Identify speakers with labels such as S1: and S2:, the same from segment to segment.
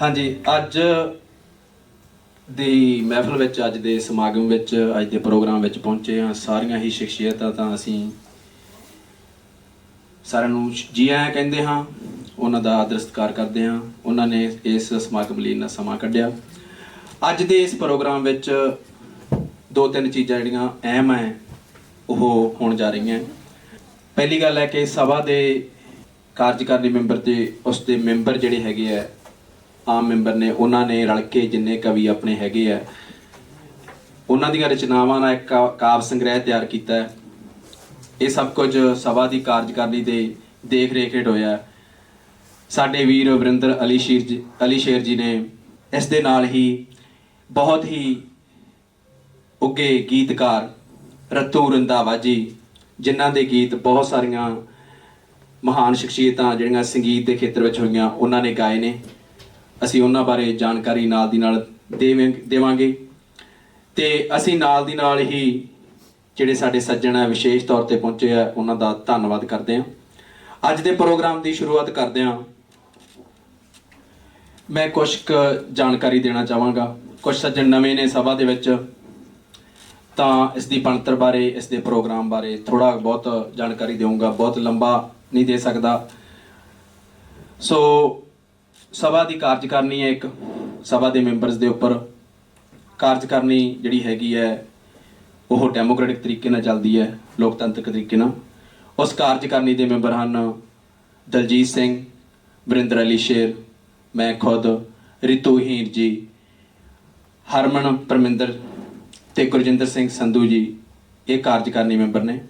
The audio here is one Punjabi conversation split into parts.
S1: ਹਾਂਜੀ, ਅੱਜ ਦੀ ਮਹਿਫਲ ਵਿੱਚ, ਅੱਜ ਦੇ ਸਮਾਗਮ ਵਿੱਚ, ਅੱਜ ਦੇ ਪ੍ਰੋਗਰਾਮ ਵਿੱਚ ਪਹੁੰਚੇ ਹਾਂ। ਸਾਰੀਆਂ ਹੀ ਸ਼ਖਸੀਅਤਾਂ ਤਾਂ ਅਸੀਂ ਸਾਰਿਆਂ ਨੂੰ ਜੀ ਆਇਆਂ ਕਹਿੰਦੇ ਹਾਂ। ਉਹਨਾਂ ਦਾ ਆਦਰ ਸਤਿਕਾਰ ਕਰਦੇ ਹਾਂ। ਉਹਨਾਂ ਨੇ ਇਸ ਸਮਾਗਮ ਲਈ ਇੰਨਾ ਸਮਾਂ ਕੱਢਿਆ। ਅੱਜ ਦੇ ਇਸ ਪ੍ਰੋਗਰਾਮ ਵਿੱਚ ਦੋ ਤਿੰਨ ਚੀਜ਼ਾਂ ਜਿਹੜੀਆਂ ਅਹਿਮ ਹੈ, ਉਹ ਹੋਣ ਜਾ ਰਹੀਆਂ। ਪਹਿਲੀ ਗੱਲ ਹੈ ਕਿ ਸਭਾ ਦੇ ਕਾਰਜਕਾਰੀ ਮੈਂਬਰ ਤੇ, ਉਸ ਦੇ ਮੈਂਬਰ ਜਿਹੜੇ ਹੈਗੇ ਆ ਆਮ ਮੈਂਬਰ ਨੇ, ਉਹਨਾਂ ਨੇ ਰਲ ਕੇ ਜਿੰਨੇ ਕਵੀ ਆਪਣੇ ਹੈਗੇ ਆ, ਉਹਨਾਂ ਦੀਆਂ ਰਚਨਾਵਾਂ ਦਾ ਇੱਕ ਕਾ- ਕਾਵ ਸੰਗ੍ਰਹਿ ਤਿਆਰ ਕੀਤਾ ਹੈ। ਇਹ ਸਭ ਕੁਝ ਸਭਾ ਦੀ ਕਾਰਜਕਾਰਨੀ ਦੇ ਦੇਖ ਰੇਖ ਹੇਠ ਹੋਇਆ ਸਾਡੇ ਵੀਰ ਵਰਿੰਦਰ ਅਲੀ ਸ਼ੇਰ ਜੀ, ਅਲੀ ਸ਼ੇਰ ਜੀ ਨੇ ਇਸ ਦੇ ਨਾਲ ਹੀ ਬਹੁਤ ਹੀ ਉੱਗੇ ਗੀਤਕਾਰ ਰਤੂ ਰੰਧਾਵਾ ਜੀ, ਜਿਨ੍ਹਾਂ ਦੇ ਗੀਤ ਬਹੁਤ ਸਾਰੀਆਂ ਮਹਾਨ ਸ਼ਖਸੀਅਤਾਂ ਜਿਹੜੀਆਂ ਸੰਗੀਤ ਦੇ ਖੇਤਰ ਵਿੱਚ ਹੋਈਆਂ, ਉਹਨਾਂ ਨੇ ਗਾਏ ਨੇ। ਅਸੀਂ ਉਹਨਾਂ ਬਾਰੇ ਜਾਣਕਾਰੀ ਨਾਲ ਦੀ ਨਾਲ ਦੇਵਾਂ- ਦੇਵਾਂਗੇ। ਤੇ ਅਸੀਂ ਨਾਲ ਦੀ ਨਾਲ ਹੀ ਜਿਹੜੇ ਸਾਡੇ ਸੱਜਣ ਹੈ ਵਿਸ਼ੇਸ਼ ਤੌਰ ਤੇ ਪਹੁੰਚੇ ਆ, ਉਹਨਾਂ ਦਾ ਧੰਨਵਾਦ ਕਰਦੇ ਹਾਂ। ਅੱਜ ਦੇ ਪ੍ਰੋਗਰਾਮ ਦੀ ਸ਼ੁਰੂਆਤ ਕਰਦੇ ਹਾਂ। ਮੈਂ ਕੁਝ ਕੁ ਜਾਣਕਾਰੀ ਦੇਣਾ ਚਾਹਾਂਗਾ। ਕੁਝ ਸੱਜਣ ਨਵੇਂ ਨੇ ਸਭਾ ਦੇ ਵਿੱਚ। ਤਾਂ ਇਸ ਦੀ ਬਣਤਰ ਬਾਰੇ, ਇਸ ਦੇ ਪ੍ਰੋਗਰਾਮ ਬਾਰੇ ਥੋੜਾ ਬਹੁਤ ਜਾਣਕਾਰੀ ਦੇਵਾਂਗਾ ਬਹੁਤ ਲੰਬਾ ਨਹੀਂ ਦੇ ਸਕਦਾ। ਸੋ ਸਭਾ ਦੀ ਕਾਰਜਕਾਰਨੀ ਹੈ ਇੱਕ, ਸਭਾ ਦੇ ਮੈਂਬਰਸ ਦੇ ਉੱਪਰ। ਕਾਰਜਕਾਰਨੀ ਜਿਹੜੀ ਹੈਗੀ ਹੈ, ਉਹ ਡੈਮੋਕ੍ਰੈਟਿਕ ਤਰੀਕੇ ਨਾਲ ਚੱਲਦੀ ਹੈ, ਲੋਕਤੰਤਰਿਕ ਤਰੀਕੇ ਨਾਲ। ਉਸ ਕਾਰਜਕਾਰਨੀ ਦੇ ਮੈਂਬਰ ਹਨ ਦਲਜੀਤ ਸਿੰਘ, ਵਰਿੰਦਰ ਅਲੀ ਸ਼ੇਰ, ਮੈਂ ਖੁਦ, ਰਿਤੂ ਹੀਰ ਜੀ, ਹਰਮਨ ਪਰਮਿੰਦਰ ਤੇ ਗੁਰਜਿੰਦਰ ਸਿੰਘ ਸੰਧੂ ਜੀ, ਇਹ ਕਾਰਜਕਾਰਨੀ ਮੈਂਬਰ ਨੇ।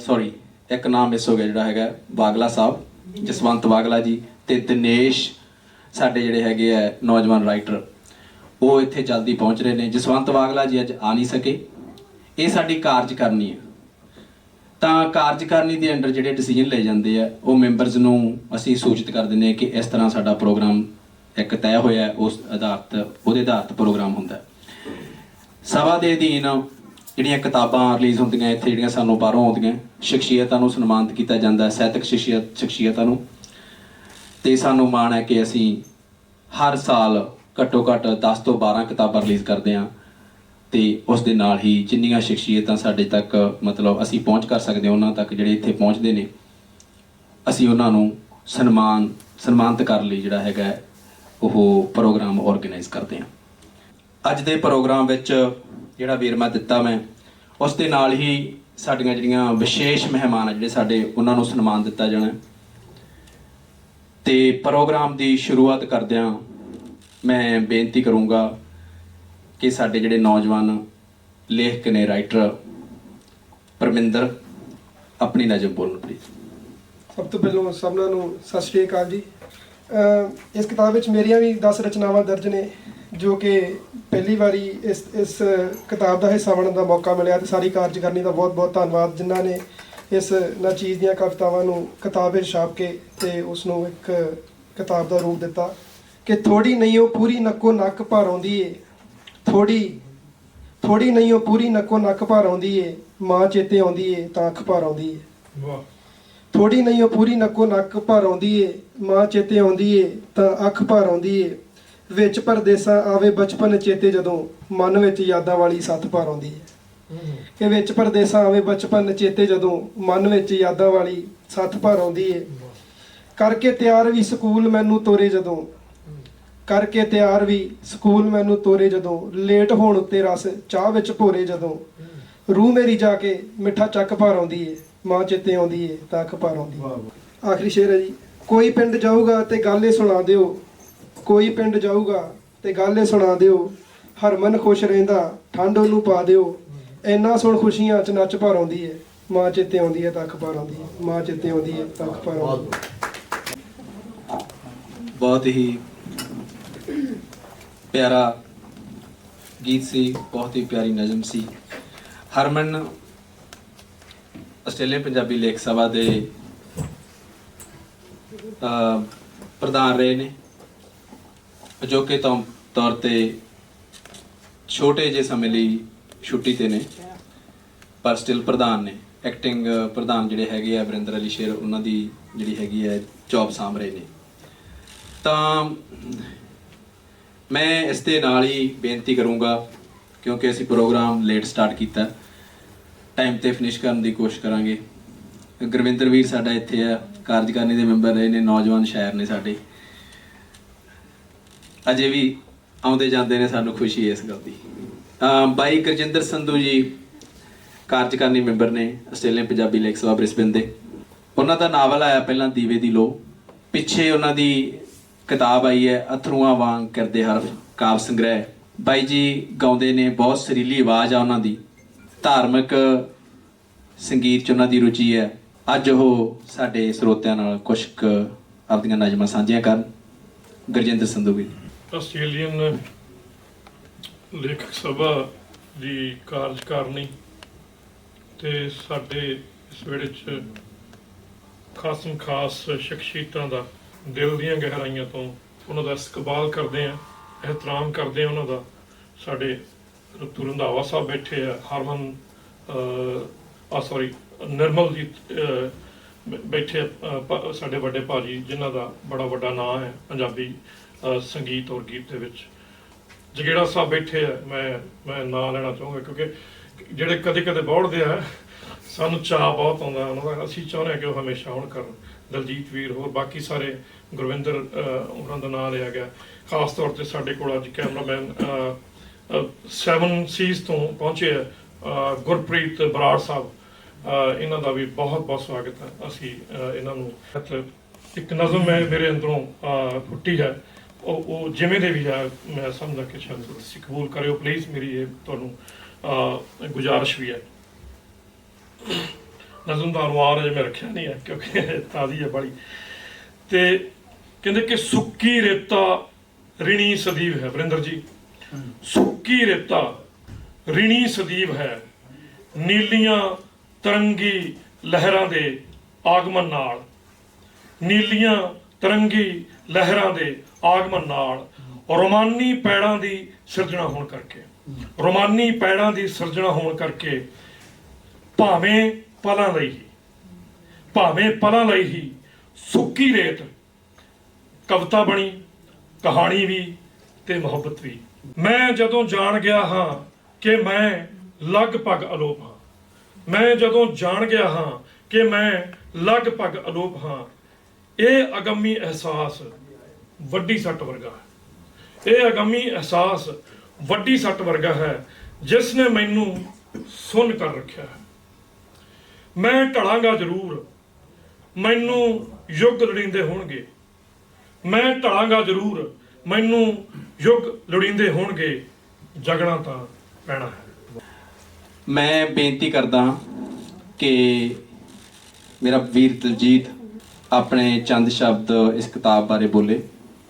S1: ਸੌਰੀ ਇੱਕ ਨਾਮ ਮਿਸ ਹੋ ਗਿਆ ਜਿਹੜਾ ਹੈਗਾ, ਬਾਗਲਾ ਸਾਹਿਬ। ਜਸਵੰਤ ਬਾਗਲਾ ਜੀ ਤੇ ਦਿਨੇਸ਼ ਸਾਡੇ ਜਿਹੜੇ ਹੈਗੇ ਆ ਨੌਜਵਾਨ ਰਾਈਟਰ ਉਹ ਇੱਥੇ ਜਲਦੀ ਪਹੁੰਚ ਰਹੇ ਨੇ। ਜਸਵੰਤ ਬਾਗਲਾ ਜੀ ਅੱਜ ਆ ਨਹੀਂ ਸਕੇ। ਇਹ ਸਾਡੀ ਕਾਰਜ ਕਰਨੀ ਹੈ। ਤਾਂ ਕਾਰਜਕਾਰਨੀ ਦੇ ਅੰਡਰ ਜਿਹੜੇ ਡਿਸੀਜਨ ਲਏ ਜਾਂਦੇ ਆ, ਉਹ ਮੈਂਬਰਸ ਨੂੰ ਅਸੀਂ ਸੂਚਿਤ ਕਰ ਦਿੰਦੇ ਆ ਕਿ ਇਸ ਤਰ੍ਹਾਂ ਸਾਡਾ ਪ੍ਰੋਗਰਾਮ ਇੱਕ ਤੈਅ ਹੋਇਆ ਉਸ ਆਧਾਰਤ ਉਹਦੇ ਆਧਾਰਿਤ ਪ੍ਰੋਗਰਾਮ ਹੁੰਦਾ ਸਭਾ ਦੇ ਅਧੀਨ ਜਿਹੜੀਆਂ ਕਿਤਾਬਾਂ ਰਿਲੀਜ਼ ਹੁੰਦੀਆਂ, ਇੱਥੇ ਜਿਹੜੀਆਂ ਸਾਨੂੰ ਬਾਹਰੋਂ ਆਉਂਦੀਆਂ, ਸ਼ਖਸੀਅਤਾਂ ਨੂੰ ਸਨਮਾਨਿਤ ਕੀਤਾ ਜਾਂਦਾ ਹੈ ਸਾਹਿਤਕ ਸ਼ਖਸੀਅਤ, ਸ਼ਖਸੀਅਤਾਂ ਨੂੰ। ਤੇ ਸਾਨੂੰ ਮਾਣ ਹੈ ਕਿ ਅਸੀਂ ਹਰ ਸਾਲ ਘੱਟੋ ਘੱਟ 10 ਤੋਂ 12 ਕਿਤਾਬਾਂ ਰਿਲੀਜ਼ ਕਰਦੇ ਹਾਂ। ਤੇ ਉਸ ਦੇ ਨਾਲ ਹੀ ਜਿੰਨੀਆਂ ਸ਼ਖਸੀਅਤਾਂ ਸਾਡੇ ਤੱਕ, ਮਤਲਬ ਅਸੀਂ ਪਹੁੰਚ ਕਰ ਸਕਦੇ ਹਾਂ, ਉਹਨਾਂ ਤੱਕ ਜਿਹੜੇ ਇੱਥੇ ਪਹੁੰਚਦੇ ਨੇ, ਅਸੀਂ ਉਹਨਾਂ ਨੂੰ ਸਨਮਾਨ, ਸਨਮਾਨਿਤ ਕਰਨ ਲਈ ਜਿਹੜਾ ਹੈਗਾ, ਉਹ ਪ੍ਰੋਗਰਾਮ ਆਰਗੇਨਾਈਜ਼ ਕਰਦੇ ਹਾਂ। ਅੱਜ ਦੇ ਪ੍ਰੋਗਰਾਮ ਵਿੱਚ ਜਿਹੜਾ ਵੇਰਮਾ ਦਿੱਤਾ ਮੈਂ, ਉਸ ਦੇ ਨਾਲ ਹੀ ਸਾਡੀਆਂ ਜਿਹੜੀਆਂ ਵਿਸ਼ੇਸ਼ ਮਹਿਮਾਨ ਆ, ਜਿਹੜੇ ਸਾਡੇ, ਉਹਨਾਂ ਨੂੰ ਸਨਮਾਨ ਦਿੱਤਾ ਜਾਣਾ ਹੈ। ਤੇ ਪ੍ਰੋਗਰਾਮ ਦੀ ਸ਼ੁਰੂਆਤ ਕਰਦਿਆਂ ਮੈਂ ਬੇਨਤੀ ਕਰੂੰਗਾ ਕਿ ਸਾਡੇ ਜਿਹੜੇ ਨੌਜਵਾਨ ਲੇਖਕ ਨੇ, ਰਾਈਟਰ ਪਰਮਿੰਦਰ, ਆਪਣੀ ਨਜ਼ਮ ਬੋਲਣ ਪਲੀਜ਼
S2: ਸਭ ਤੋਂ ਪਹਿਲਾਂ ਸਭਨਾਂ ਨੂੰ ਸਤਿ ਸ਼੍ਰੀ ਅਕਾਲ ਜੀ। ਇਸ ਕਿਤਾਬ ਵਿੱਚ ਮੇਰੀਆਂ ਵੀ 10 ਰਚਨਾਵਾਂ ਦਰਜ ਨੇ। ਜੋ ਕਿ ਪਹਿਲੀ ਵਾਰੀ ਇਸ ਇਸ ਕਿਤਾਬ ਦਾ ਹਿੱਸਾ ਬਣਨ ਦਾ ਮੌਕਾ ਮਿਲਿਆ ਤੇ ਸਾਰੀ ਕਾਰਜਕਾਰਨੀ ਦਾ ਬਹੁਤ-ਬਹੁਤ ਧੰਨਵਾਦ ਜਿਨ੍ਹਾਂ ਨੇ ਇਸ ਨਾਚੀਜ਼ ਦੀਆਂ ਕਵਿਤਾਵਾਂ ਨੂੰ ਕਿਤਾਬ ਵਿੱਚ ਛਾਪ ਕੇ ਤੇ ਉਸ ਨੂੰ ਇੱਕ ਕਿਤਾਬ ਦਾ ਰੂਪ ਦਿੱਤਾ ਕਿ ਥੋੜੀ ਨਹੀਂ ਉਹ ਪੂਰੀ ਨੱਕੋ ਨੱਕ ਭਰ ਆਉਂਦੀ ਏ। ਥੋੜੀ ਥੋੜੀ ਨਹੀਂ ਉਹ ਪੂਰੀ ਨੱਕੋ ਨੱਕ ਭਰ ਆਉਂਦੀ ਏ। ਮਾਂ ਚੇਤੇ ਆਉਂਦੀ ਏ ਤਾਂ ਅੱਖ ਭਰ ਆਉਂਦੀ ਏ। ਥੋੜੀ ਨਹੀਂ ਉਹ ਪੂਰੀ ਨੱਕੋ ਨੱਕ ਭਰ ਆਉਂਦੀ ਏ। ਮਾਂ ਚੇਤੇ ਆਉਂਦੀ ਏ ਤਾਂ ਅੱਖ ਭਰ ਆਉਂਦੀ ਏ। ਵਿੱਚ ਪਰਦੇਸਾਂ ਆਵੇ ਬਚਪਨ ਚੇਤੇ ਜਦੋਂ ਮਨ ਵਿੱਚ ਯਾਦਾਂ ਵਾਲੀ ਸੱਤ ਭਰ ਆਉਂਦੀ ਏ ਕਿ ਵਿੱਚ ਪਰਦੇਸਾਂ ਆਵੇ ਬਚਪਨ ਚੇਤੇ ਜਦੋਂ ਮਨ ਵਿੱਚ ਯਾਦਾਂ ਵਾਲੀ ਸੱਤ ਭਰ ਆਉਂਦੀ ਏ ਕਰਕੇ ਤਿਆਰ ਵੀ ਸਕੂਲ ਮੈਨੂੰ ਤੋਰੇ ਜਦੋਂ। ਕਰਕੇ ਤਿਆਰ ਵੀ ਸਕੂਲ ਮੈਨੂੰ ਤੋਰੇ ਜਦੋਂ। ਲੇਟ ਹੋਣ ਉੱਤੇ ਰਸ ਚਾਹ ਵਿੱਚ ਭੋਰੇ ਜਦੋਂ। ਰੂਹ ਮੇਰੀ ਜਾ ਕੇ ਮਿੱਠਾ ਚੱਕ ਭਰ ਆਉਂਦੀ ਏ ਮਾਂ ਚੇਤੇ ਆਉਂਦੀ ਏ ਤਾਂ ਅੱਖ ਭਰ ਆਉਂਦੀ ਆਖਰੀ ਸ਼ੇਰ ਹੈ ਜੀ ਕੋਈ ਪਿੰਡ ਜਾਊਗਾ ਤੇ ਗੱਲ ਇਹ ਸੁਣਾ ਦਿਓ ਕੋਈ ਪਿੰਡ ਜਾਊਗਾ ਤੇ ਗੱਲ ਇਹ ਸੁਣਾ ਦਿਓ ਹਰਮਨ ਖੁਸ਼ ਰਹਿੰਦਾ ਠੰਡ ਉਹਨੂੰ ਪਾ ਦਿਓ। ਇੰਨਾ ਸੁਣ ਖੁਸ਼ੀਆਂ ਚ ਨੱਚ ਭਰ ਆਉਂਦੀ ਹੈ ਮਾਂ ਚੇਤੇ ਆਉਂਦੀ ਹੈ ਤਾਂ ਭਰ ਆਉਂਦੀ ਹੈ ਮਾਂ ਚੇਤੇ ਆਉਂਦੀ ਹੈ ਤਾਂ ਭਰ ਆਉਂਦੀ ਏ।
S1: ਬਹੁਤ ਹੀ ਪਿਆਰਾ ਗੀਤ ਸੀ ਬਹੁਤ ਹੀ ਪਿਆਰੀ ਨਜ਼ਮ ਸੀ। ਹਰਮਨ ਆਸਟ੍ਰੇਲੀਅਨ ਪੰਜਾਬੀ ਲੇਖ ਸਭਾ ਦੇ ਅਹ, ਪ੍ਰਧਾਨ ਰਹੇ ਨੇ। ਅਜੋਕੇ ਕਿ ਤੌਰ ਤੇ ਛੋਟੇ ਜਿਹੇ ਸਮੇਂ ਲਈ ਛੁੱਟੀ ਤੇ ਨੇ, ਪਰ ਸਟਿਲ ਪ੍ਰਧਾਨ ਨੇ। ਐਕਟਿੰਗ ਪ੍ਰਧਾਨ ਜਿਹੜੇ ਹੈਗੇ ਆ, ਵਰਿੰਦਰ ਅਲੀ ਸ਼ੇਰ, ਉਹਨਾਂ ਦੀ ਜਿਹੜੀ ਹੈਗੀ ਹੈ ਜੌਬ ਸਾਂਭ ਰਹੇ ਨੇ। ਤਾਂ ਮੈਂ ਇਸ ਦੇ ਨਾਲ ਹੀ ਬੇਨਤੀ ਕਰੂੰਗਾ, ਕਿਉਂਕਿ ਅਸੀਂ ਪ੍ਰੋਗਰਾਮ ਲੇਟ ਸਟਾਰਟ ਕੀਤਾ। ਟਾਈਮ ਤੇ ਫਿਨਿਸ਼ ਕਰਨ ਦੀ ਕੋਸ਼ਿਸ਼ ਕਰਾਂਗੇ। ਗੁਰਵਿੰਦਰ ਵੀਰ ਸਾਡਾ ਇੱਥੇ ਆ, ਕਾਰਜਕਾਰਨੀ ਦੇ ਮੈਂਬਰ ਰਹੇ ਨੇ, ਨੌਜਵਾਨ ਸ਼ਾਇਰ ਨੇ ਸਾਡੇ। ਅਜੇ ਵੀ ਆਉਂਦੇ ਜਾਂਦੇ ਨੇ ਸਾਨੂੰ ਖੁਸ਼ੀ ਹੈ ਇਸ ਗੱਲ ਦੀ। ਬਾਈ ਗੁਰਜਿੰਦਰ ਸੰਧੂ ਜੀ ਕਾਰਜਕਾਰਨੀ ਮੈਂਬਰ ਨੇ ਆਸਟ੍ਰੇਲੀਅਨ ਪੰਜਾਬੀ ਲੇਖ ਸਭਾ ਬ੍ਰਿਸਬਨ ਦੇ। ਉਹਨਾਂ ਦਾ ਨਾਵਲ ਆਇਆ ਪਹਿਲਾਂ ਦੀਵੇ ਦੀ ਲੋ ਪਿੱਛੇ ਉਹਨਾਂ ਦੀ ਕਿਤਾਬ ਆਈ ਹੈ, ਅਥਰੂਆਂ ਵਾਂਗ ਕਰਦੇ ਹਰਫ ਕਾਵ ਸੰਗ੍ਰਹਿ। ਬਾਈ ਜੀ ਗਾਉਂਦੇ ਨੇ ਬਹੁਤ ਸਰੀਲੀ ਆਵਾਜ਼ ਆ ਉਹਨਾਂ ਦੀ। ਧਾਰਮਿਕ ਸੰਗੀਤ ਚ ਉਹਨਾਂ ਦੀ ਰੁਚੀ ਹੈ। ਅੱਜ ਉਹ ਸਾਡੇ ਸਰੋਤਿਆਂ ਨਾਲ ਕੁਝ ਕੁ ਆਪਣੀਆਂ ਨਜ਼ਮਾਂ ਸਾਂਝੀਆਂ ਕਰਨ। ਗੁਰਜਿੰਦਰ ਸੰਧੂ ਵੀ।
S3: ਆਸਟ੍ਰੇਲੀਅਨ ਲੇਖਕ ਸਭਾ ਦੀ ਕਾਰਜਕਾਰਨੀ ਤੇ ਸਾਡੇ ਇਸ ਵੇਲੇ 'ਚ ਖਾਸਮ ਖਾਸ ਸ਼ਖਸੀਅਤਾਂ ਦਾ ਦਿਲ ਦੀਆਂ ਗਹਿਰਾਈਆਂ ਤੋਂ ਉਹਨਾਂ ਦਾ ਇਸਤਕਬਾਲ ਕਰਦੇ ਆ ਇਹਤਰਾਮ ਕਰਦੇ ਆ ਉਹਨਾਂ ਦਾ। ਸਾਡੇ ਰਤੂ ਰੰਧਾਵਾ ਸਾਹਿਬ ਬੈਠੇ ਆ ਹਰਮਨ ਅਹ, ਆ ਸੌਰੀ ਨਿਰਮਲ ਜੀ ਬੈਠੇ ਆ, ਸਾਡੇ ਵੱਡੇ ਭਾਜੀ ਜਿਨ੍ਹਾਂ ਦਾ ਬੜਾ ਵੱਡਾ ਨਾਮ ਹੈ ਪੰਜਾਬੀ ਸੰਗੀਤ ਔਰ ਗੀਤ ਦੇ ਵਿੱਚ। ਜਗੇੜਾ ਸਾਹਿਬ ਬੈਠੇ ਆ ਮੈਂ ਮੈਂ ਨਾਂ ਲੈਣਾ ਚਾਹੂੰਗਾ ਕਿਉਂਕਿ ਜਿਹੜੇ ਕਦੇ ਕਦੇ ਬੌੜਦੇ ਆ ਸਾਨੂੰ ਚਾਹ ਬਹੁਤ ਆਉਂਦਾ ਉਹਨਾਂ ਦਾ ਅਸੀਂ ਚਾਹੁੰਦੇ ਕਿ ਉਹ ਹਮੇਸ਼ਾ ਹੁਣ ਕਰਨ। ਦਲਜੀਤ ਵੀਰ ਹੋਰ ਬਾਕੀ ਸਾਰੇ ਗੁਰਵਿੰਦਰ ਉਹਨਾਂ ਦਾ ਨਾਮ ਲਿਆ ਗਿਆ। ਖਾਸ ਤੌਰ ਤੇ ਸਾਡੇ ਕੋਲ ਅੱਜ ਕੈਮਰਾਮੈਨ 7 ਸੀਜ਼ ਤੋਂ ਪਹੁੰਚੇ ਆ ਅਹ, ਗੁਰਪ੍ਰੀਤ ਬਰਾੜ ਸਾਹਿਬ। ਅਹ, ਇਹਨਾਂ ਦਾ ਵੀ ਬਹੁਤ ਬਹੁਤ ਸਵਾਗਤ ਹੈ। ਅਸੀਂ ਇਹਨਾਂ ਨੂੰ ਇੱਕ ਨਜ਼ਮ ਹੈ ਮੇਰੇ ਅੰਦਰੋਂ ਅਹ, ਫੁੱਟੀ ਹੈ। ਉਹ ਉਹ ਜਿਵੇਂ ਦੇ ਵੀ ਆ, ਮੈਂ ਸਮਝਦਾ ਕਿ ਸ਼ਾਇਦ ਤੁਸੀਂ ਕਬੂਲ ਕਰਿਓ ਪਲੀਜ਼ ਮੇਰੀ ਇਹ ਤੁਹਾਨੂੰ ਗੁਜ਼ਾਰਿਸ਼ ਵੀ ਹੈ। ਨਜ਼ਮ ਦਾ ਅਨੁਵਾਰ ਅਜੇ ਮੈਂ ਰੱਖਿਆ ਨਹੀਂ ਹੈ, ਕਿਉਂਕਿ ਤਾਜ਼ੀ ਹੈ ਬੜੀ ਤੇ ਕਹਿੰਦੇ ਕਿ ਸੁੱਕੀ ਰੇਤਾ ਰਿਣੀ ਸਦੀਵ ਹੈ, ਵਰਿੰਦਰ ਜੀ। ਸੁੱਕੀ ਰੇਤਾ ਰਿਣੀ ਸਦੀਵ ਹੈ, ਨੀਲੀਆਂ ਤਰੰਗੀ ਲਹਿਰਾਂ ਦੇ ਆਗਮਨ ਨਾਲ। ਨੀਲੀਆਂ ਤਰੰਗੀ ਲਹਿਰਾਂ ਦੇ ਆਗਮਨ ਨਾਲ ਰੋਮਾਨੀ ਪੈੜਾਂ ਦੀ ਸਿਰਜਣਾ ਹੋਣ ਕਰਕੇ, ਰੋਮਾਨੀ ਪੈੜਾਂ ਦੀ ਸਿਰਜਣਾ ਹੋਣ ਕਰਕੇ ਭਾਵੇਂ ਪਲਾਂ ਲਈ ਹੀ, ਭਾਵੇਂ ਪਲਾਂ ਲਈ ਹੀ ਸੁੱਕੀ ਰੇਤ ਕਵਿਤਾ ਬਣੀ, ਕਹਾਣੀ ਵੀ ਤੇ ਮੁਹੱਬਤ ਵੀ। ਮੈਂ ਜਦੋਂ ਜਾਣ ਗਿਆ ਹਾਂ ਕਿ ਮੈਂ ਲਗਭਗ ਅਲੋਪ ਹਾਂ, ਮੈਂ ਜਦੋਂ ਜਾਣ ਗਿਆ ਹਾਂ ਕਿ ਮੈਂ ਲਗਭਗ ਅਲੋਪ ਹਾਂ, ਇਹ ਅਗੰਮੀ ਅਹਿਸਾਸ ਵੱਡੀ ਸੱਟ ਵਰਗਾ ਇਹ ਅਗੰਮੀ ਅਹਿਸਾਸ ਵੱਡੀ ਸੱਟ ਵਰਗਾ ਹੈ, ਜਿਸ ਨੇ ਮੈਨੂੰ ਸੁੰਨ ਕਰ ਰੱਖਿਆ ਹੈ। ਮੈਂ ਢਲਾਂਗਾ ਜ਼ਰੂਰ। ਮੈਨੂੰ ਯੁੱਗ ਲੜੀਂਦੇ ਹੋਣਗੇ। ਮੈਂ ਢਲਾਂਗਾ ਜ਼ਰੂਰ। ਮੈਨੂੰ ਯੁੱਗ ਲੜੀਂਦੇ ਹੋਣਗੇ। ਜਗਣਾ ਤਾਂ ਪੈਣਾ ਹੈ।
S1: ਮੈਂ ਬੇਨਤੀ ਕਰਦਾ ਕਿ ਮੇਰਾ ਵੀਰ ਦਲਜੀਤ ਆਪਣੇ ਚੰਦ ਸ਼ਬਦ ਇਸ ਕਿਤਾਬ ਬਾਰੇ ਬੋਲੇ।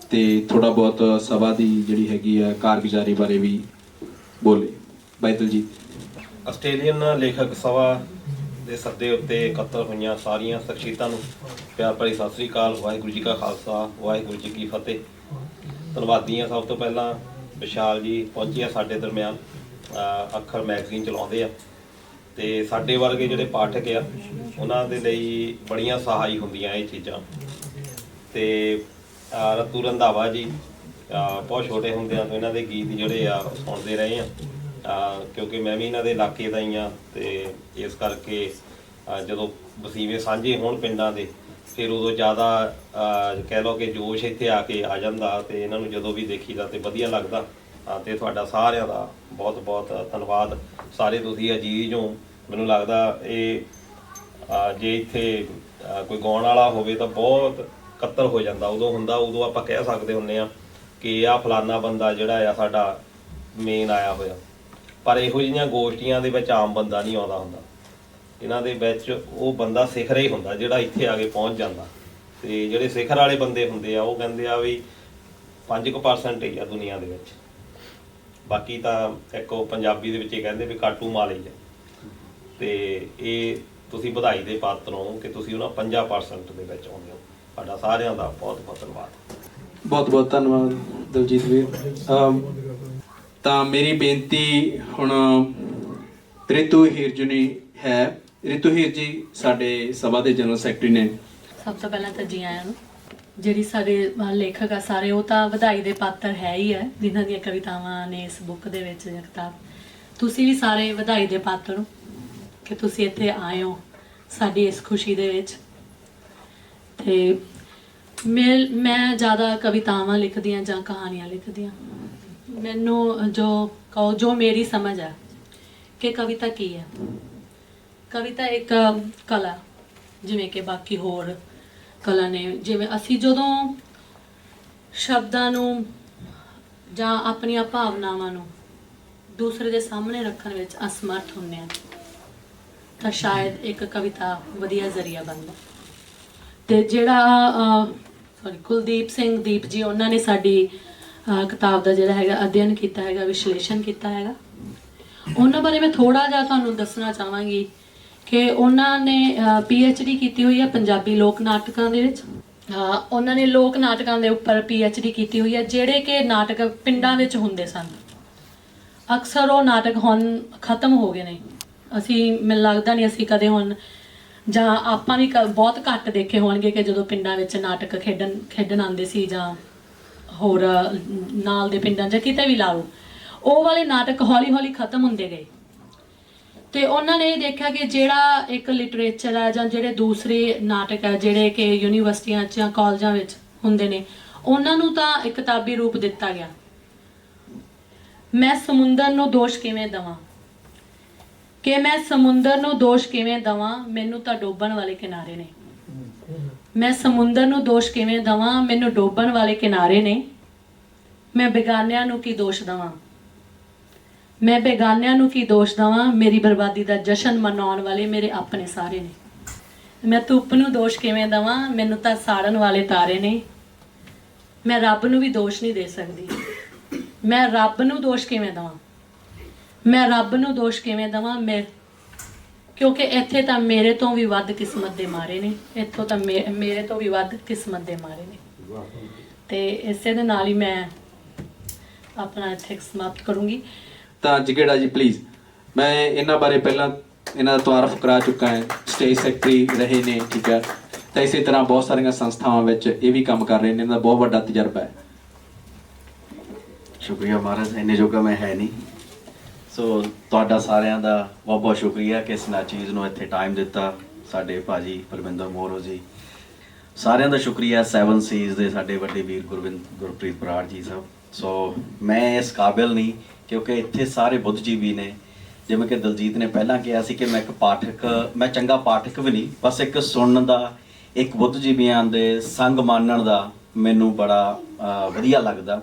S1: ਤੇ ਥੋੜਾ ਬਹੁਤ ਸਭਾ ਦੀ ਜਿਹੜੀ ਹੈਗੀ ਆ ਕਾਰਗੁਜ਼ਾਰੀ ਬਾਰੇ ਵੀ ਬੋਲੇ। ਬਾਈ ਦਲਜੀਤ।
S4: ਆਸਟ੍ਰੇਲੀਅਨ ਲੇਖਕ ਸਭਾ ਦੇ ਸੱਦੇ ਉੱਤੇ ਇਕੱਤਰ ਹੋਈਆਂ ਸਾਰੀਆਂ ਸ਼ਖਸੀਅਤਾਂ ਨੂੰ ਪਿਆਰ ਭਰੀ ਸਤਿ ਸ੍ਰੀ ਅਕਾਲ, ਵਾਹਿਗੁਰੂ ਜੀ ਕਾ ਖਾਲਸਾ, ਵਾਹਿਗੁਰੂ ਜੀ ਕੀ ਫਤਿਹ। ਧੰਨਵਾਦੀ ਹਾਂ, ਸਭ ਤੋਂ ਪਹਿਲਾਂ ਵਿਸ਼ਾਲ ਜੀ ਪਹੁੰਚੇ ਸਾਡੇ ਦਰਮਿਆਨ। ਅੱਖਰ ਮੈਗਜ਼ੀਨ ਚਲਾਉਂਦੇ ਆ। ਤੇ ਸਾਡੇ ਵਰਗੇ ਜਿਹੜੇ ਪਾਠਕ ਆ, ਉਹਨਾਂ ਦੇ ਲਈ ਬੜੀਆਂ ਸਹਾਈ ਹੁੰਦੀਆਂ ਇਹ ਚੀਜ਼ਾਂ। ਤੇ ਰਤੂ ਰੰਧਾਵਾ ਜੀ ਬਹੁਤ ਛੋਟੇ ਹੁੰਦਿਆਂ ਤੋਂ ਇਹਨਾਂ ਦੇ ਗੀਤ ਜਿਹੜੇ ਆ ਸੁਣਦੇ ਰਹੇ ਆ। ਕਿਉਂਕਿ ਮੈਂ ਵੀ ਇਹਨਾਂ ਦੇ ਇਲਾਕੇ ਦਾ ਹੀ ਆ, ਤੇ ਇਸ ਕਰਕੇ ਜਦੋਂ ਵਸੀਵੇ ਸਾਂਝੇ ਹੋਣ ਪਿੰਡਾਂ ਦੇ, ਫਿਰ ਉਦੋਂ ਜ਼ਿਆਦਾ ਕਹਿ ਲਓ ਕਿ ਜੋਸ਼ ਇੱਥੇ ਆ ਕੇ ਆ ਜਾਂਦਾ, ਤੇ ਇਹਨਾਂ ਨੂੰ ਜਦੋਂ ਵੀ ਦੇਖੀਦਾ ਤੇ ਵਧੀਆ ਲੱਗਦਾ। ਅਹ ਤੇ ਤੁਹਾਡਾ ਸਾਰਿਆਂ ਦਾ ਬਹੁਤ ਬਹੁਤ ਧੰਨਵਾਦ। ਸਾਰੇ ਤੁਸੀਂ ਅਜੀਜ਼ ਹੋ। ਮੈਨੂੰ ਲੱਗਦਾ ਇਹ ਜੇ ਇੱਥੇ ਕੋਈ ਗਾਉਣ ਵਾਲਾ ਹੋਵੇ ਤਾਂ ਬਹੁਤ ਕੱਤਰ ਹੋ ਜਾਂਦਾ। ਉਦੋਂ ਹੁੰਦਾ, ਉਦੋਂ ਆਪਾਂ ਕਹਿ ਸਕਦੇ ਹੁੰਨੇ ਆ ਕਿ ਆ ਫਲਾਨਾ ਬੰਦਾ ਜਿਹੜਾ ਆ ਸਾਡਾ ਮੇਨ ਆਇਆ ਹੋਇਆ। ਪਰ ਇਹੋ ਜਿਹੀਆਂ ਗੋਸ਼ਟੀਆਂ ਦੇ ਵਿੱਚ ਆਮ ਬੰਦਾ ਨਹੀਂ ਆਉਂਦਾ ਹੁੰਦਾ। ਇਹਨਾਂ ਦੇ ਵਿੱਚ ਉਹ ਬੰਦਾ ਸਿਖਰ ਹੀ ਹੁੰਦਾ, ਜਿਹੜਾ ਇੱਥੇ ਆ ਕੇ ਪਹੁੰਚ ਜਾਂਦਾ। ਤੇ ਜਿਹੜੇ ਸਿਖਰ ਵਾਲੇ ਬੰਦੇ ਹੁੰਦੇ ਆ, ਉਹ ਕਹਿੰਦੇ ਆ ਵੀ 5% ਹੀ ਆ ਦੁਨੀਆ ਦੇ ਵਿੱਚ। ਬਾਕੀ ਤਾਂ ਇੱਕ ਉਹ ਪੰਜਾਬੀ ਦੇ ਵਿੱਚ ਇਹ ਕਹਿੰਦੇ ਵੀ ਕਾਟੂ ਮਾਲ ਹੀ ਆ। ਤੇ ਇਹ ਤੁਸੀਂ ਵਧਾਈ ਦੇ ਪਾਤਰ ਹੋ ਕਿ ਤੁਸੀਂ ਉਹਨਾਂ 50% ਦੇ ਵਿੱਚ ਆਉਂਦੇ ਹੋ। ਤੁਹਾਡਾ ਸਾਰਿਆਂ ਦਾ ਬਹੁਤ ਬਹੁਤ ਧੰਨਵਾਦ।
S1: ਬਹੁਤ ਬਹੁਤ ਧੰਨਵਾਦ ਦਲਜੀਤ ਵੀਰ। ਅਮ, ਤਾਂ ਮੇਰੀ ਬੇਨਤੀ ਹੁਣ ਰਿਤੂ ਹੀਰ ਜੀ ਨੂੰ ਹੈ। ਰਿਤੂ ਹੀਰ ਜੀ ਸਾਡੇ ਸਭਾ ਦੇ ਜਨਰਲ ਸੈਕਟਰੀ ਨੇ।
S5: ਸਭ ਤੋਂ ਪਹਿਲਾਂ ਤਾਂ ਜੀ ਆਇਆਂ ਨੂੰ ਜਿਹੜੀ ਸਾਡੇ ਅਹ, ਲੇਖਕ ਆ ਸਾਰੇ ਉਹ ਤਾਂ ਵਧਾਈ ਦੇ ਪਾਤਰ ਹੈ ਹੀ ਹੈ ਜਿਨ੍ਹਾਂ ਦੀਆਂ ਕਵਿਤਾਵਾਂ ਨੇ ਇਸ ਬੁੱਕ ਦੇ ਵਿੱਚ ਜਾਂ ਕਿਤਾਬ। ਤੁਸੀਂ ਵੀ ਸਾਰੇ ਵਧਾਈ ਦੇ ਪਾਤਰ ਹੋ ਕਿ ਤੁਸੀਂ ਇੱਥੇ ਆਏ ਹੋ ਸਾਡੀ ਇਸ ਖੁਸ਼ੀ ਦੇ ਵਿੱਚ। ਤੇ ਮੈਂ ਮੈਂ ਜ਼ਿਆਦਾ ਕਵਿਤਾਵਾਂ ਲਿਖਦੀ ਹਾਂ ਜਾਂ ਕਹਾਣੀਆਂ ਲਿਖਦੀ ਹਾਂ। ਮੈਨੂੰ ਜੋ ਕਹੋ, ਜੋ ਮੇਰੀ ਸਮਝ ਹੈ ਕਿ ਕਵਿਤਾ ਕੀ ਹੈ। ਕਵਿਤਾ ਇੱਕ ਕਲਾ, ਜਿਵੇਂ ਕਿ ਬਾਕੀ ਹੋਰ ਕਲਾ ਨੇ। ਜਿਵੇਂ ਅਸੀਂ ਜਦੋਂ ਸ਼ਬਦਾਂ ਨੂੰ ਜਾਂ ਆਪਣੀਆਂ ਭਾਵਨਾਵਾਂ ਨੂੰ ਦੂਸਰੇ ਦੇ ਸਾਹਮਣੇ ਰੱਖਣ ਵਿੱਚ ਅਸਮਰਥ ਹੁੰਦੇ ਹਾਂ, ਤਾਂ ਸ਼ਾਇਦ ਇੱਕ ਕਵਿਤਾ ਵਧੀਆ ਜ਼ਰੀਆ ਬਣਦਾ। ਤੇ ਜਿਹੜਾ ਸੌਰੀ ਕੁਲਦੀਪ ਸਿੰਘ ਦੀਪ ਜੀ, ਉਹਨਾਂ ਨੇ ਸਾਡੀ ਕਿਤਾਬ ਦਾ ਜਿਹੜਾ ਹੈਗਾ, ਅਧਿਐਨ ਕੀਤਾ ਹੈਗਾ, ਵਿਸ਼ਲੇਸ਼ਣ ਕੀਤਾ ਹੈਗਾ। ਉਹਨਾਂ ਬਾਰੇ ਮੈਂ ਥੋੜਾ ਜਿਹਾ ਤੁਹਾਨੂੰ ਦੱਸਣਾ ਚਾਹਾਂਗੀ ਕਿ ਉਹਨਾਂ ਨੇ ਡੀ ਕੀਤੀ ਹੋਈ ਹੈ ਪੰਜਾਬੀ ਲੋਕ ਨਾਟਕਾਂ ਦੇ ਵਿੱਚ। ਉਹਨਾਂ ਨੇ ਲੋਕ ਨਾਟਕਾਂ ਦੇ ਉੱਪਰ ਡੀ ਕੀਤੀ ਹੋਈ ਹੈ, ਜਿਹੜੇ ਕਿ ਨਾਟਕ ਪਿੰਡਾਂ ਵਿੱਚ ਹੁੰਦੇ ਸਨ। ਅਕਸਰ ਉਹ ਨਾਟਕ ਹੁਣ ਖਤਮ ਹੋ ਗਏ ਨੇ। ਅਸੀਂ, ਮੈਨੂੰ ਲੱਗਦਾ ਨਹੀਂ ਅਸੀਂ ਕਦੇ ਹੁਣ ਜਾਂ ਆਪਾਂ ਵੀ ਕ- ਬਹੁਤ ਘੱਟ ਦੇਖੇ ਹੋਣਗੇ ਕਿ ਜਦੋਂ ਪਿੰਡਾਂ ਵਿੱਚ ਨਾਟਕ ਖੇਡਣ ਖੇਡਣ ਆਉਂਦੇ ਸੀ ਜਾਂ ਹੋਰ ਅ, ਨਾਲ ਦੇ ਪਿੰਡਾਂ 'ਚ ਕਿਤੇ ਵੀ ਲਾ ਲਓ ਉਹ ਵਾਲੇ ਨਾਟਕ ਹੌਲੀ-ਹੌਲੀ ਖਤਮ ਹੁੰਦੇ ਗਏ। ਤੇ ਉਹਨਾਂ ਨੇ ਇਹ ਦੇਖਿਆ ਕਿ ਜਿਹੜਾ ਇੱਕ ਲਿਟਰੇਚਰ ਹੈ ਜਾਂ ਜਿਹੜੇ ਦੂਸਰੇ ਨਾਟਕ ਹੈ ਜਿਹੜੇ ਕਿ ਯੂਨੀਵਰਸਿਟੀਆਂ 'ਚ ਜਾਂ ਕਾਲਜਾਂ ਵਿੱਚ ਹੁੰਦੇ ਨੇ ਉਹਨਾਂ ਨੂੰ ਤਾਂ ਇੱਕ ਕਿਤਾਬੀ ਰੂਪ ਦਿੱਤਾ ਗਿਆ। ਮੈਂ ਸਮੁੰਦਰ ਨੂੰ ਦੋਸ਼ ਕਿਵੇਂ ਦਵਾਂ? ਕਿ ਮੈਂ ਸਮੁੰਦਰ ਨੂੰ ਦੋਸ਼ ਕਿਵੇਂ ਦਵਾਂ? ਮੈਨੂੰ ਤਾਂ ਡੋਬਣ ਵਾਲੇ ਕਿਨਾਰੇ ਨੇ। ਮੈਂ ਸਮੁੰਦਰ ਨੂੰ ਦੋਸ਼ ਕਿਵੇਂ ਦਵਾਂ? ਮੈਨੂੰ ਡੋਬਣ ਵਾਲੇ ਕਿਨਾਰੇ ਨੇ। ਮੈਂ ਬੇਗਾਨਿਆਂ ਨੂੰ ਕੀ ਦੋਸ਼ ਦਵਾਂ? ਮੈਂ ਬੇਗਾਨਿਆਂ ਨੂੰ ਕੀ ਦੋਸ਼ ਦਵਾਂ? ਮੇਰੀ ਬਰਬਾਦੀ ਦਾ ਜਸ਼ਨ ਮਨਾਉਣ ਵਾਲੇ ਮੇਰੇ ਆਪਣੇ ਸਾਰੇ ਨੇ। ਮੈਂ ਧੁੱਪ ਨੂੰ ਦੋਸ਼ ਕਿਵੇਂ ਦਵਾਂ? ਮੈਨੂੰ ਤਾਂ ਸਾੜਨ ਵਾਲੇ ਤਾਰੇ ਨੇ। ਮੈਂ ਰੱਬ ਨੂੰ ਵੀ ਦੋਸ਼ ਨਹੀਂ ਦੇ ਸਕਦੀ। ਮੈਂ ਰੱਬ ਨੂੰ ਦੋਸ਼ ਕਿਵੇਂ ਦਵਾਂ? ਮੈਂ ਰੱਬ ਨੂੰ ਦੋਸ਼ ਕਿਵੇਂ ਦਵਾਂ? ਮੈਂ ਕਿਉਂਕਿ ਇੱਥੇ ਤਾਂ ਮੇਰੇ ਤੋਂ ਵੀ ਵੱਧ ਕਿਸਮਤ ਦੇ ਮਾਰੇ ਨੇ। ਇੱਥੋਂ ਤਾਂ ਮੇਰੇ ਤੋਂ ਵੀ ਵੱਧ ਕਿਸਮਤ ਦੇ ਮਾਰੇ ਨੇ। ਤੇ ਇਸੇ ਦੇ ਨਾਲ ਹੀ ਮੈਂ ਆਪਣਾ ਇੱਥੇ ਸਮਾਪਤ ਕਰੂੰਗੀ।
S1: ਤਾਂ ਜਿਗੜਾ ਜੀ ਪਲੀਜ਼ ਮੈਂ ਇਹਨਾਂ ਬਾਰੇ ਪਹਿਲਾਂ ਇਹਨਾਂ ਦਾ ਤਾਰਫ ਕਰਾ ਚੁੱਕਾ ਹਾਂ। ਸਟੇਜ ਸੈਕਟਰੀ ਰਹੇ ਨੇ ਠੀਕ ਹੈ। ਤਾਂ ਇਸੇ ਤਰ੍ਹਾਂ ਬਹੁਤ ਸਾਰੀਆਂ ਸੰਸਥਾਵਾਂ ਵਿੱਚ ਇਹ ਵੀ ਕੰਮ ਕਰ ਰਹੇ ਨੇ। ਇਹਨਾਂ ਦਾ ਬਹੁਤ ਵੱਡਾ ਤਜਰਬਾ ਹੈ।
S6: ਸ਼ੁਕਰੀਆ ਮਹਾਰਾਜ ਇੰਨੇ ਜੋਗਾ ਮੈਂ ਹੈ ਨਹੀਂ। ਸੋ ਤੁਹਾਡਾ ਸਾਰਿਆਂ ਦਾ ਬਹੁਤ ਬਹੁਤ ਸ਼ੁਕਰੀਆ ਕਿ ਇਸ ਨਾ ਚੀਜ਼ ਨੂੰ ਇੱਥੇ ਟਾਈਮ ਦਿੱਤਾ ਸਾਡੇ ਭਾਜੀ ਪਰਵਿੰਦਰ ਮੋਰੋ ਜੀ। ਸਾਰਿਆਂ ਦਾ ਸ਼ੁਕਰੀਆ 7 ਸੀਜ਼ ਦੇ ਸਾਡੇ ਵੱਡੇ ਵੀਰ ਗੁਰਵਿੰਦ, ਗੁਰਪ੍ਰੀਤ ਬਰਾੜ ਜੀ ਸਾਹਿਬ ਸੋ ਮੈਂ ਇਸ ਕਾਬਿਲ ਨਹੀਂ ਕਿਉਂਕਿ ਇੱਥੇ ਸਾਰੇ ਬੁੱਧਜੀਵੀ ਨੇ। ਜਿਵੇਂ ਕਿ ਦਲਜੀਤ ਨੇ ਪਹਿਲਾਂ ਕਿਹਾ ਸੀ ਕਿ ਮੈਂ ਇੱਕ ਪਾਠਕ, ਮੈਂ ਚੰਗਾ ਪਾਠਕ ਵੀ ਨਹੀਂ, ਬਸ ਇੱਕ ਸੁਣਨ ਦਾ, ਇੱਕ ਬੁੱਧਜੀਵੀਆਂ ਦੇ ਸੰਗ ਮਾਨਣ ਦਾ ਮੈਨੂੰ ਬੜਾ ਵਧੀਆ ਲੱਗਦਾ।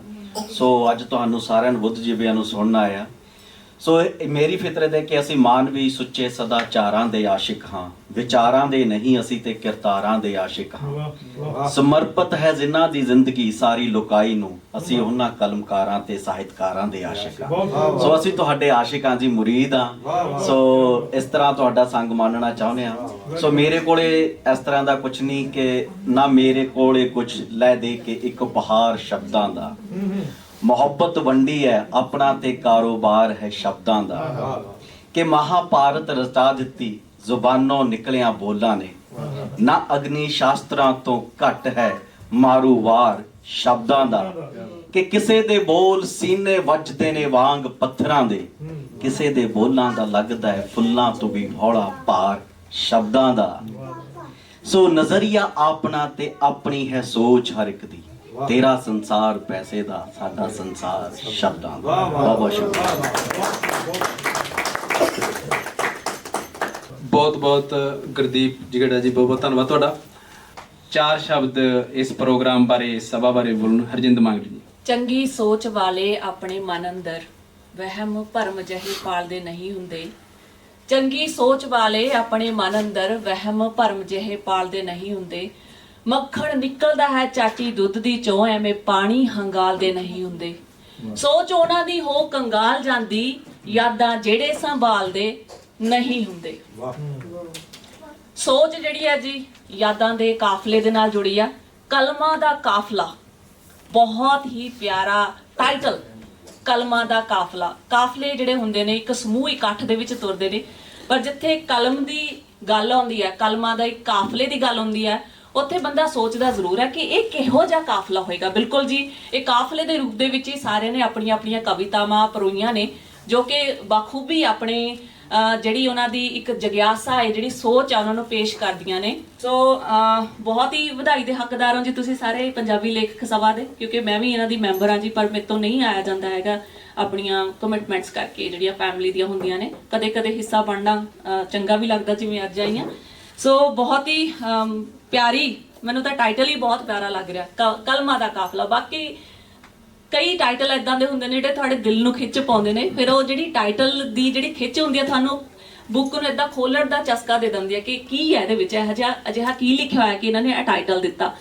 S6: ਸੋ ਅੱਜ ਤੁਹਾਨੂੰ ਸਾਰਿਆਂ ਨੂੰ ਬੁੱਧਜੀਵੀਆਂ ਨੂੰ ਸੁਣਨ ਆਇਆ। ਸੋ ਮੇਰੀ ਫਿਤਰਤ ਹੈ ਕਿ ਅਸੀਂ ਮਾਨਵੀ ਸੁੱਚੇ ਸਦਾਚਾਰਾਂ ਦੇ ਆਸ਼ਿਕ ਹਾਂ ਵਿਚਾਰਾਂ ਦੇ ਨਹੀਂ ਅਸੀਂ ਤੇ ਕਿਰਤਾਰਾਂ ਦੇ ਆਸ਼ਿਕ ਹਾਂ। ਸਮਰਪਿਤ ਹੈ ਜਿਨ੍ਹਾਂ ਦੀ ਜ਼ਿੰਦਗੀ ਸਾਰੀ ਲੋਕਾਈ ਨੂੰ ਅਸੀਂ ਉਹਨਾਂ ਕਲਮਕਾਰਾਂ ਤੇ ਸਾਹਿਤਕਾਰਾਂ ਦੇ ਆਸ਼ਿਕ ਹਾਂ। ਸੋ ਅਸੀਂ ਤੁਹਾਡੇ ਆਸ਼ਿਕਾਂ ਦੀ ਮੁਰੀਦ ਹਾਂ। ਸੋ ਇਸ ਤਰ੍ਹਾਂ ਤੁਹਾਡਾ ਸੰਗ ਮੰਨਣਾ ਚਾਹੁੰਦੇ ਹਾਂ। ਸੋ ਮੇਰੇ ਕੋਲੇ ਇਸ ਤਰ੍ਹਾਂ ਦਾ ਕੁਝ ਨਹੀਂ ਕਿ ਨਾ ਮੇਰੇ ਕੋਲੇ ਕੁਝ ਲੈ ਦੇ ਕੇ ਇੱਕ ਬਹਾਰ ਸ਼ਬਦਾਂ ਦਾ। ਮੁਹੱਬਤ ਵੰਡੀ ਹੈ, ਆਪਣਾ ਤੇ ਕਾਰੋਬਾਰ ਹੈ ਸ਼ਬਦਾਂ ਦਾ। ਕਿ ਮਹਾਭਾਰਤ ਰਚਾ ਦਿੱਤੀ, ਜ਼ੁਬਾਨੋਂ ਨਿਕਲਿਆਂ ਬੋਲਾਂ ਨੇ। ਨਾ ਅਗਨੀ ਸ਼ਾਸਤਰਾਂ ਤੋਂ ਘੱਟ ਹੈ ਮਾਰੂ ਸ਼ਬਦਾਂ ਦਾ। ਕਿ ਕਿਸੇ ਦੇ ਬੋਲ ਸੀਨੇ ਵੱਜਦੇ ਨੇ ਵਾਂਗ ਪੱਥਰਾਂ ਦੇ। ਕਿਸੇ ਦੇ ਬੋਲਾਂ ਦਾ ਲੱਗਦਾ ਹੈ ਫੁੱਲਾਂ ਤੋਂ ਵੀ ਹੌਲਾ ਭਾਰ ਸ਼ਬਦਾਂ ਦਾ। ਸੋ ਨਜ਼ਰੀਆ ਆਪਣਾ ਤੇ ਆਪਣੀ ਹੈ ਸੋਚ ਹਰ ਇੱਕ ਦੀ। ਤੇਰਾ ਸੰਸਾਰ ਪੈਸੇ ਦਾ ਸਾਡਾ ਸੰਸਾਰ ਸ਼ਬਦਾਂ ਦਾ। ਬਹੁਤ ਬਹੁਤ ਸ਼ੁਕਰੀਆ।
S1: ਬਹੁਤ ਬਹੁਤ ਗੁਰਦੀਪ ਜਿਗੜਾ ਜੀ ਬਹੁਤ ਬਹੁਤ ਧੰਨਵਾਦ ਤੁਹਾਡਾ। ਚਾਰ ਸ਼ਬਦ ਇਸ ਪ੍ਰੋਗਰਾਮ ਬਾਰੇ ਸਭਾ ਬਾਰੇ ਬੋਲਣ ਹਰਜਿੰਦ ਮੰਗ ਜੀ।
S7: ਚੰਗੀ ਸੋਚ ਵਾਲੇ ਆਪਣੇ ਮਨ ਅੰਦਰ ਵਹਿਮ ਭਰਮ ਜਿਹੇ ਪਾਲਦੇ ਨਹੀਂ ਹੁੰਦੇ। ਚੰਗੀ ਸੋਚ ਵਾਲੇ ਆਪਣੇ ਮਨ ਅੰਦਰ ਵਹਿਮ ਭਰਮ ਜਿਹੇ ਪਾਲਦੇ ਨਹੀਂ ਹੁੰਦੇ। ਮੱਖਣ ਨਿਕਲਦਾ ਹੈ ਚਾਟੀ ਦੁੱਧ ਦੀ ਚੋਂ ਐਵੇਂ ਪਾਣੀ ਹੰਗਾਲਦੇ ਨਹੀਂ ਹੁੰਦੇ। ਸੋਚ ਉਹਨਾਂ ਦੀ ਹੋ ਕੰਗਾਲ ਜਾਂਦੀ ਯਾਦਾਂ ਜਿਹੜੇ ਸੰਭਾਲਦੇ ਨਹੀਂ ਹੁੰਦੇ। ਸੋਚ ਜਿਹੜੀ ਹੈ ਜੀ ਯਾਦਾਂ ਦੇ ਕਾਫਲੇ ਦੇ ਨਾਲ ਜੁੜੀ ਆ। ਕਲਮਾਂ ਦਾ ਕਾਫਲਾ ਬਹੁਤ ਹੀ ਪਿਆਰਾ ਟਾਈਟਲ ਕਲਮਾਂ ਦਾ ਕਾਫਲਾ। ਕਾਫਲੇ ਜਿਹੜੇ ਹੁੰਦੇ ਨੇ ਇੱਕ ਸਮੂਹ ਇਕੱਠ ਦੇ ਵਿੱਚ ਤੁਰਦੇ ਨੇ। ਪਰ ਜਿੱਥੇ ਕਲਮ ਦੀ ਗੱਲ ਆਉਂਦੀ ਹੈ ਕਲਮਾਂ ਦਾ ਇੱਕ ਕਾਫਲੇ ਦੀ ਗੱਲ ਹੁੰਦੀ ਹੈ ਉੱਥੇ ਬੰਦਾ ਸੋਚਦਾ ਜ਼ਰੂਰ ਹੈ ਕਿ ਇਹ ਕਿਹੋ ਜਿਹਾ ਕਾਫਲਾ ਹੋਏਗਾ। ਬਿਲਕੁਲ ਜੀ, ਇਹ ਕਾਫਲੇ ਦੇ ਰੂਪ ਦੇ ਵਿੱਚ ਹੀ ਸਾਰਿਆਂ ਨੇ ਆਪਣੀਆਂ ਆਪਣੀਆਂ ਕਵਿਤਾਵਾਂ ਪਰੋਈਆਂ ਨੇ, ਜੋ ਕਿ ਬਖੂਬੀ ਆਪਣੇ ਜਿਹੜੀ ਉਹਨਾਂ ਦੀ ਇੱਕ ਜਗਿਆਸਾ ਹੈ, ਜਿਹੜੀ ਸੋਚ ਆ, ਉਹਨਾਂ ਨੂੰ ਪੇਸ਼ ਕਰਦੀਆਂ ਨੇ। ਸੋ ਬਹੁਤ ਹੀ ਵਧਾਈ ਦੇ ਹੱਕਦਾਰ ਹੋ ਜੀ ਤੁਸੀਂ ਸਾਰੇ ਪੰਜਾਬੀ ਲੇਖਕ ਸਭਾ ਦੇ, ਕਿਉਂਕਿ ਮੈਂ ਵੀ ਇਹਨਾਂ ਦੀ ਮੈਂਬਰ ਹਾਂ ਜੀ, ਪਰ ਮੇਰੇ ਤੋਂ ਨਹੀਂ ਆਇਆ ਜਾਂਦਾ ਹੈਗਾ ਆਪਣੀਆਂ ਕਮਿਟਮੈਂਟਸ ਕਰਕੇ ਜਿਹੜੀਆਂ ਫੈਮਿਲੀ ਦੀਆਂ ਹੁੰਦੀਆਂ ਨੇ। ਕਦੇ ਕਦੇ ਹਿੱਸਾ ਬਣਨਾ ਚੰਗਾ ਵੀ ਲੱਗਦਾ ਜਿਵੇਂ ਅੱਜ ਆਈਆਂ। ਸੋ ਬਹੁਤ ਹੀ ਪਿਆਰੀ ਮੈਨੂੰ ਤਾਂ ਟਾਈਟਲ ਹੀ ਬਹੁਤ ਪਿਆਰਾ ਲੱਗ ਰਿਹਾ ਕ- ਕਲਮਾਂ ਦਾ ਕਾਫਲਾ। ਬਾਕੀ ਕਈ ਟਾਈਟਲ ਇਦਾਂ ਦੇ ਹੁੰਦੇ ਨੇ ਜਿਹੜੇ ਤੁਹਾਡੇ ਦਿਲ ਨੂੰ ਖਿੱਚ ਪਾਉਂਦੇ ਨੇ ਫਿਰ ਉਹ ਜਿਹੜੀ ਟਾਈਟਲ ਦੀ ਜਿਹੜੀ ਖਿੱਚ ਹੁੰਦੀ ਹੈ ਤੁਹਾਨੂੰ ਬੁੱਕ ਨੂੰ ਇਦਾਂ ਖੋਲਣ ਦਾ ਚਸਕਾ ਦੇ ਦਿੰਦੀ ਹੈ ਕਿ ਕੀ ਹੈ ਇਹਦੇ ਵਿੱਚ ਇਹੋ ਜਿਹਾ ਅਜਿਹਾ ਕੀ ਲਿਖਿਆ ਹੋਇਆ ਕਿ ਇਹਨਾਂ ਨੇ ਇਹ ਟਾਈਟਲ ਦਿੱਤਾ।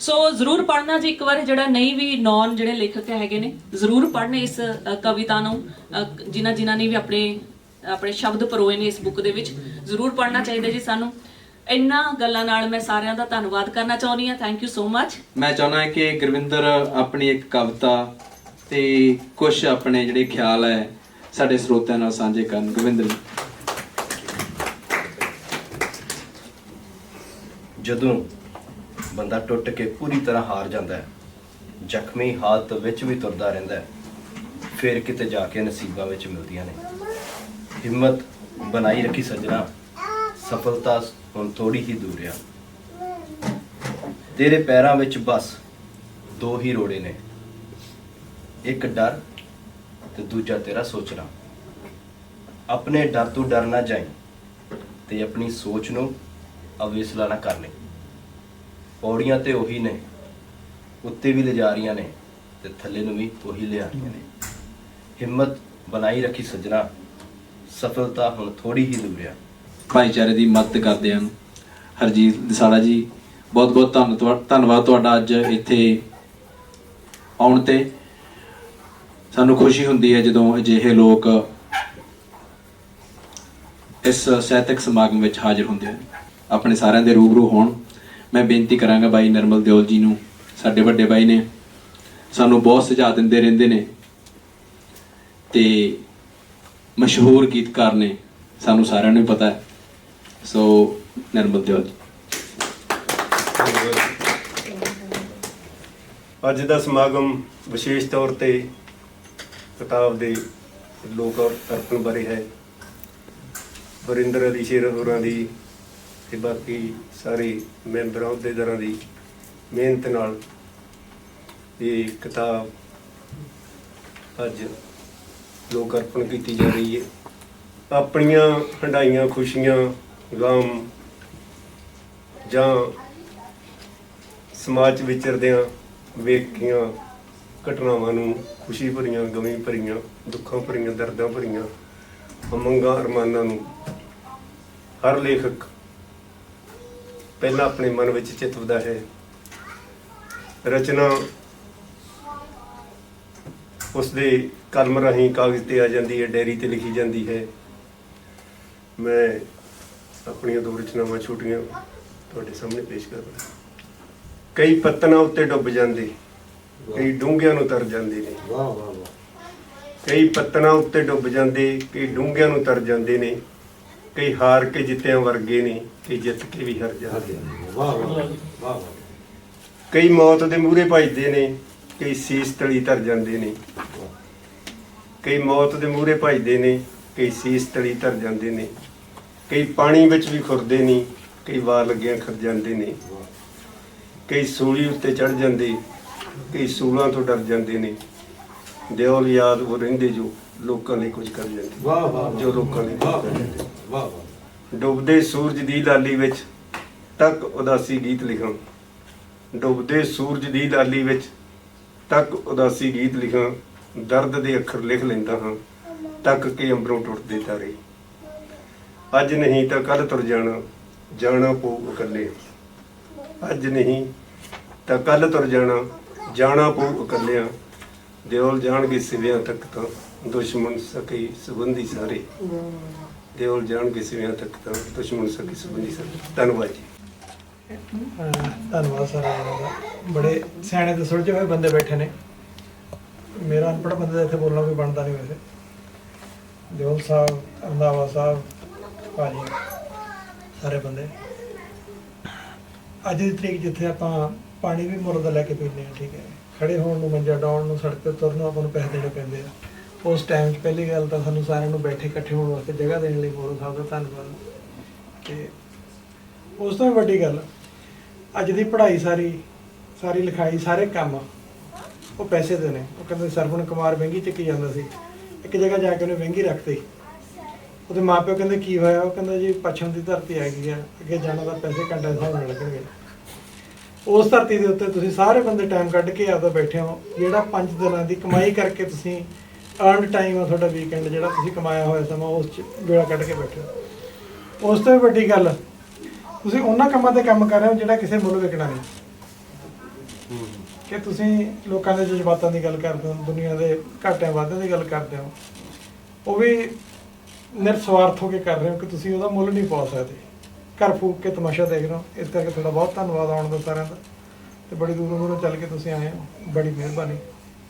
S7: ਸੋ ਜ਼ਰੂਰ ਪੜ੍ਹਨਾ ਜੀ ਇੱਕ ਵਾਰ ਜਿਹੜਾ ਨਹੀਂ ਵੀ ਨੌਨ ਜਿਹੜੇ ਲੇਖਕ ਹੈਗੇ ਨੇ ਜ਼ਰੂਰ ਪੜ੍ਹਨ ਇਸ ਕਵਿਤਾ ਨੂੰ ਅ, ਜਿਨ੍ਹਾਂ ਜਿਨ੍ਹਾਂ ਨੇ ਵੀ ਆਪਣੇ ਆਪਣੇ ਸ਼ਬਦ ਪਰੋਏ ਨੇ ਇਸ ਬੁੱਕ ਦੇ ਵਿੱਚ। ਜ਼ਰੂਰ ਪੜ੍ਹਨਾ ਚਾਹੀਦਾ ਜੀ ਸਾਨੂੰ। ਇੰਨਾ ਗੱਲਾਂ ਨਾਲ ਮੈਂ ਸਾਰਿਆਂ ਦਾ ਧੰਨਵਾਦ ਕਰਨਾ ਚਾਹੁੰਦੀ ਹਾਂ। ਥੈਂਕ ਯੂ ਸੋ ਮਚ
S1: ਮੈਂ ਚਾਹੁੰਦਾ ਹਾਂ ਕਿ ਗੁਰਵਿੰਦਰ ਆਪਣੀ ਇੱਕ ਕਵਿਤਾ ਤੇ ਕੁਝ ਆਪਣੇ ਜਿਹੜੇ ਖਿਆਲ ਹੈ ਸਾਡੇ ਸਰੋਤਿਆਂ ਨਾਲ ਸਾਂਝੇ ਕਰਨ। ਗੁਰਵਿੰਦਰ ਜੀ।
S8: ਜਦੋਂ ਬੰਦਾ ਟੁੱਟ ਕੇ ਪੂਰੀ ਤਰ੍ਹਾਂ ਹਾਰ ਜਾਂਦਾ ਹੈ ਜ਼ਖਮੀ ਹਾਲਤ ਵਿੱਚ ਵੀ ਤੁਰਦਾ ਰਹਿੰਦਾ ਹੈ ਫਿਰ ਕਿਤੇ ਜਾ ਕੇ ਨਸੀਬਾਂ ਵਿੱਚ ਮਿਲਦੀਆਂ ਨੇ। ਹਿੰਮਤ ਬਣਾਈ ਰੱਖੀ ਸਜਣਾ। ਸਫਲਤਾ ਹੁਣ ਥੋੜੀ ਹੀ ਦੂਰ ਆ। ਤੇਰੇ ਪੈਰਾਂ ਵਿੱਚ ਬਸ ਦੋ ਹੀ ਰੋੜੇ ਨੇ। ਇੱਕ ਡਰ ਤੇ ਦੂਜਾ ਤੇਰਾ ਸੋਚਣਾ। ਆਪਣੇ ਡਰ ਤੋਂ ਡਰ ਨਾ ਜਾਈਂ ਤੇ ਆਪਣੀ ਸੋਚ ਨੂੰ ਅਵੇਸਲਾ ਨਾ ਕਰ ਲਈ ਪੌੜੀਆਂ ਤੇ ਉਹੀ ਨੇ, ਉੱਤੇ ਵੀ ਲਿਜਾ ਰਹੀਆਂ ਨੇ ਤੇ ਥੱਲੇ ਨੂੰ ਵੀ ਉਹੀ ਲਿਆ ਰਹੀਆਂ ਨੇ। ਹਿੰਮਤ ਬਣਾਈ ਰੱਖੀ ਸਜਣਾ, ਸਫਲਤਾ ਹੁਣ ਥੋੜੀ ਹੀ ਦੂਰ ਆ।
S1: ਭਾਈਚਾਰੇ ਦੀ ਮਦਦ ਕਰਦੇ ਹਨ। ਹਰਜੀਤ ਦਸਾਲਾ ਜੀ, ਬਹੁਤ ਬਹੁਤ ਧੰਨ ਤੁਹਾ- ਧੰਨਵਾਦ ਤੁਹਾਡਾ ਅੱਜ ਇੱਥੇ ਆਉਣ ਤੇ। ਸਾਨੂੰ ਖੁਸ਼ੀ ਹੁੰਦੀ ਹੈ ਜਦੋਂ ਅਜਿਹੇ ਲੋਕ ਇਸ ਸਾਹਿਤਕ ਸਮਾਗਮ ਵਿੱਚ ਹਾਜ਼ਰ ਹੁੰਦੇ ਹਨ। ਆਪਣੇ ਸਾਰਿਆਂ ਦੇ ਰੂਬਰੂ ਹੋਣ। ਮੈਂ ਬੇਨਤੀ ਕਰਾਂਗਾ ਬਾਈ ਨਰਮਲ ਦਿਓਲ ਜੀ ਨੂੰ, ਸਾਡੇ ਵੱਡੇ ਬਾਈ ਨੇ, ਸਾਨੂੰ ਬਹੁਤ ਸੁਝਾਅ ਦਿੰਦੇ ਰਹਿੰਦੇ ਨੇ ਤੇ ਮਸ਼ਹੂਰ ਗੀਤਕਾਰ ਨੇ, ਸਾਨੂੰ ਸਾਰਿਆਂ ਨੂੰ ਪਤਾ ਹੈ। ਸੋ ਨਰਮਲ ਦਿਓਲ
S9: ਅੱਜ ਦਾ ਸਮਾਗਮ ਵਿਸ਼ੇਸ਼ ਤੌਰ ਤੇ ਕਿਤਾਬ ਦੇ ਲੋਕ ਅਰਪਣ ਬਾਰੇ ਹੈ। ਵਰਿੰਦਰ ਅਲੀ ਸ਼ੇਰ ਹੋਰਾਂ ਦੀ ਤੇ ਬਾਕੀ ਸਾਰੇ ਮੈਂਬਰਾਂ, ਅਹੁਦੇਦਾਰਾਂ ਦੀ ਮਿਹਨਤ ਨਾਲ ਇਹ ਕਿਤਾਬ ਅੱਜ ਲੋਕ ਅਰਪਣ ਕੀਤੀ ਜਾ ਰਹੀ ਹੈ। ਆਪਣੀਆਂ ਹੰਡਾਈਆਂ ਖੁਸ਼ੀਆਂ ਗਮ ਜਾਂ ਸਮਾਜ 'ਚ ਵਿਚਰਦਿਆਂ ਵੇਖੀਆਂ ਘਟਨਾਵਾਂ ਨੂੰ ਖੁਸ਼ੀ ਭਰੀਆਂ, ਗਮੀ ਭਰੀਆਂ, ਦੁੱਖਾਂ ਭਰੀਆਂ, ਦਰਦਾਂ ਭਰੀਆਂ ਉਮੰਗਾਂ ਅਰਮਾਨਾਂ ਨੂੰ ਹਰ ਲੇਖਕ ਪਹਿਲਾਂ ਆਪਣੇ ਮਨ ਵਿੱਚ ਚਿਤਵਦਾ ਹੈ। ਰਚਨਾ ਉਸ ਦੇ ਕਲਮ ਰਾਹੀਂ ਕਾਗਜ਼ ਤੇ ਆ ਜਾਂਦੀ ਹੈ, ਡਾਇਰੀ ਤੇ ਲਿਖੀ ਜਾਂਦੀ ਹੈ। ਮੈਂ ਆਪਣੀਆਂ ਦੋ ਰਚਨਾਵਾਂ ਛੋਟੀਆਂ ਤੁਹਾਡੇ ਸਾਹਮਣੇ ਪੇਸ਼ ਕਰ ਰਿਹਾ। ਕਈ ਪੱਤਨਾਂ ਉੱਤੇ ਡੁੱਬ ਜਾਂਦੇ ਕਈ ਡੂੰਘਿਆਂ ਨੂੰ ਤਰ ਜਾਂਦੇ ਨੇ। ਵਾਹ ਵਾਹ ਵਾਹ। ਕਈ ਪੱਤਨਾਂ ਉੱਤੇ ਡੁੱਬ ਜਾਂਦੇ ਕਈ ਡੂੰਘਿਆਂ ਨੂੰ ਤਰ ਜਾਂਦੇ ਨੇ। ਕਈ ਹਾਰ ਕੇ ਜਿੱਤਿਆਂ ਵਰਗੇ ਨੇ ਕਈ ਜਿੱਤ ਕੇ ਵੀ ਹਾਰ ਜਾਂਦੇ ਨੇ। ਵਾਹ ਵਾਹ ਵਾਹ ਕਈ ਮੌਤ ਦੇ ਮੂਹਰੇ ਭਜਦੇ ਨੇ ਕਈ ਸੀਸ ਤਲੀ ਧਰ ਜਾਂਦੇ ਨੇ। ਕਈ ਮੌਤ ਦੇ ਮੂਹਰੇ ਭਜਦੇ ਨੇ ਕਈ ਸੀਸ ਤਲੀ ਧਰ ਜਾਂਦੇ ਨੇ। ਕਈ ਪਾਣੀ ਵਿੱਚ ਵੀ ਖੁਰਦੇ ਨਹੀਂ ਕਈ ਵਾਰ ਲੱਗਿਆਂ ਖਰ ਜਾਂਦੇ ਨੇ ਕਈ ਸੂਲੀ ਉੱਤੇ ਚੜ ਜਾਂਦੇ ਕਈ ਸੂਲਾਂ ਤੋਂ ਡਰ ਜਾਂਦੇ ਨੇ ਦਿਓਲ ਯਾਦ ਉਹ ਰਹਿੰਦੇ ਜੋ ਲੋਕਾਂ ਲਈ ਕੁਝ ਕਰ ਜਾਂਦੇ। ਵਾਹ ਵਾਹ ਜੋ ਲੋਕਾਂ ਲਈ ਵਾਹ ਵਾਹ ਡੁੱਬਦੇ ਸੂਰਜ ਦੀ ਲਾਲੀ ਵਿੱਚ ਤੱਕ ਉਦਾਸੀ ਗੀਤ ਲਿਖਾਂ। ਡੁੱਬਦੇ ਸੂਰਜ ਦੀ ਲਾਲੀ ਵਿੱਚ ਤੱਕ ਉਦਾਸੀ ਗੀਤ ਲਿਖਾਂ। ਦਰਦ ਦੇ ਅੱਖਰ ਲਿਖ ਲੈਂਦਾ ਹਾਂ ਤੱਕ ਕੇ ਅੰਬਰੋਂ ਟੁੱਟਦੇ ਤਾਰੇ। ਅੱਜ ਨਹੀਂ ਤਾਂ ਕੱਲ ਤੁਰ ਜਾਣਾ ਜਾਣਾ ਪਊ ਇਕੱਲੇ। ਅੱਜ ਨਹੀਂ ਤਾਂ ਕੱਲ ਤੁਰ ਜਾਣਾ ਜਾਣਾ ਪਊ ਇਕੱਲਿਆਂ। ਦਿਓਲ ਜਾਣਗੇ ਸਿਵਿਆਂ ਤੱਕ ਤਾਂ ਦੁਸ਼ਮਣ ਸਕੇ ਸੰਬੰਧੀ ਸਾਰੇ। ਦਿਓਲ ਜਾਣਗੇ ਸਿਵਿਆਂ ਤੱਕ ਤਾਂ ਦੁਸ਼ਮਣ ਸਕੀ ਸੰਬੰਧੀ ਸਾਰੇ। ਧੰਨਵਾਦ ਜੀ।
S2: ਧੰਨਵਾਦ ਸਾਰਿਆਂ ਦਾ। ਬੜੇ ਸਿਆਣੇ ਤੇ ਸੁਲਝੇ ਹੋਏ ਬੰਦੇ ਬੈਠੇ ਨੇ। ਮੇਰਾ ਅਨਪੜ੍ਹ ਬੰਦਾ ਇੱਥੇ ਬੋਲਣਾ ਕੋਈ ਬਣਦਾ ਨਹੀਂ ਵੈਸੇ। ਦਿਓਲ ਸਾਹਿਬ ਰੰਧਾਵਾ ਸਾਹਿਬ ਭਾਜੀ, ਸਾਰੇ ਬੰਦੇ।
S10: ਅੱਜ ਦੀ ਤਰੀਕ ਜਿੱਥੇ ਆਪਾਂ ਪਾਣੀ ਵੀ ਮੁੱਲ ਦਾ ਲੈ ਕੇ ਪੀਂਦੇ ਆ ਠੀਕ ਹੈ। ਖੜੇ ਹੋਣ ਨੂੰ ਮੰਜਾ, ਡਾਉਣ ਨੂੰ ਸੜਕ ਤੇ ਤੁਰਨ ਨੂੰ ਆਪਾਂ ਨੂੰ ਪੈਸੇ ਦੇਣੇ ਪੈਂਦੇ ਆ। ਉਸ ਟਾਈਮ 'ਚ ਪਹਿਲੀ ਗੱਲ ਤਾਂ ਸਾਨੂੰ ਸਾਰਿਆਂ ਨੂੰ ਬੈਠੇ ਇਕੱਠੇ ਹੋਣ ਵਾਸਤੇ ਜਗ੍ਹਾ ਦੇਣ ਲਈ ਮੋਰੋ ਸਾਹਿਬ ਦਾ ਧੰਨਵਾਦ। ਤੇ ਉਸ ਤੋਂ ਵੀ ਵੱਡੀ ਗੱਲ, ਅੱਜ ਦੀ ਪੜ੍ਹਾਈ ਸਾਰੀ ਸਾਰੀ ਲਿਖਾਈ, ਸਾਰੇ ਕੰਮ, ਉਹ ਪੈਸੇ ਦੇ ਨੇ ਉਹ ਕਹਿੰਦੇ ਸਰਵਣ ਕੁਮਾਰ ਵਹਿੰਗੀ ਚੱਕੀ ਜਾਂਦਾ ਸੀ। ਇੱਕ ਜਗ੍ਹਾ ਜਾ ਕੇ ਉਹਨੇ ਵਹਿੰਗੀ ਰੱਖਤੀ। ਉਹਦੇ ਮਾਪਿਓ ਕਹਿੰਦੇ, ਕੀ ਹੋਇਆ? ਉਹ ਕਹਿੰਦਾ ਜੀ, ਪੱਛਮ ਦੀ ਧਰਤੀ ਹੈਗੀ ਆ, ਅੱਗੇ ਜਾਣਾ ਦਾ ਪੈਸੇ ਘੰਟੇ ਦੇ ਹਿਸਾਬ ਨਾਲ ਲੱਗਣਗੇ। ਉਸ ਧਰਤੀ ਦੇ ਉੱਤੇ ਤੁਸੀਂ ਸਾਰੇ ਬੰਦੇ ਟਾਈਮ ਕੱਢ ਕੇ ਆਪਦਾ ਬੈਠੇ ਹੋ। ਜਿਹੜਾ 5 ਦਿਨਾਂ ਦੀ ਕਮਾਈ ਕਰਕੇ ਤੁਸੀਂ ਅਰਨ ਟਾਈਮ ਆ ਤੁਹਾਡਾ ਵੀਕਐਂਡ ਜਿਹੜਾ ਤੁਸੀਂ ਕਮਾਇਆ ਹੋਇਆ ਸਮਾਂ, ਉਸ ਚ ਵੇਲਾ ਕੱਢ ਕੇ ਬੈਠੇ ਹੋ। ਉਸ ਤੋਂ ਵੀ ਵੱਡੀ ਗੱਲ, ਤੁਸੀਂ ਉਹਨਾਂ ਕੰਮਾਂ ਤੇ ਕੰਮ ਕਰ ਰਹੇ ਹੋ ਜਿਹੜਾ ਕਿਸੇ ਮੁੱਲ ਵਿਕਣਾ ਨਹੀਂ। ਕਿ ਤੁਸੀਂ ਲੋਕਾਂ ਦੇ ਜਜ਼ਬਾਤਾਂ ਦੀ ਗੱਲ ਕਰਦੇ ਹੋ, ਦੁਨੀਆ ਦੇ ਘਾਟਿਆਂ ਵਾਧਿਆਂ ਦੀ ਗੱਲ ਕਰਦੇ ਹੋ। ਉਹ ਵੀ ਨਿਰਸਵਾਰਥ ਹੋ ਕੇ ਕਰ ਰਹੇ ਹੋ ਕਿ ਤੁਸੀਂ ਉਹਦਾ ਮੁੱਲ ਨਹੀਂ ਪਾ ਸਕਦੇ। ਘਰ ਫੂਕ ਕੇ ਤਮਾਸ਼ਾ ਦੇਖ ਰਹੇ ਹੋ। ਇਸ ਕਰਕੇ ਤੁਹਾਡਾ ਬਹੁਤ ਧੰਨਵਾਦ ਆਉਣ ਦਾ ਸਾਰਿਆਂ ਦਾ। ਤੇ ਬੜੀ ਦੂਰੋਂ ਦੂਰੋਂ ਚੱਲ ਕੇ ਤੁਸੀਂ ਆਏ ਹੋ। ਬੜੀ ਮਿਹਰਬਾਨੀ।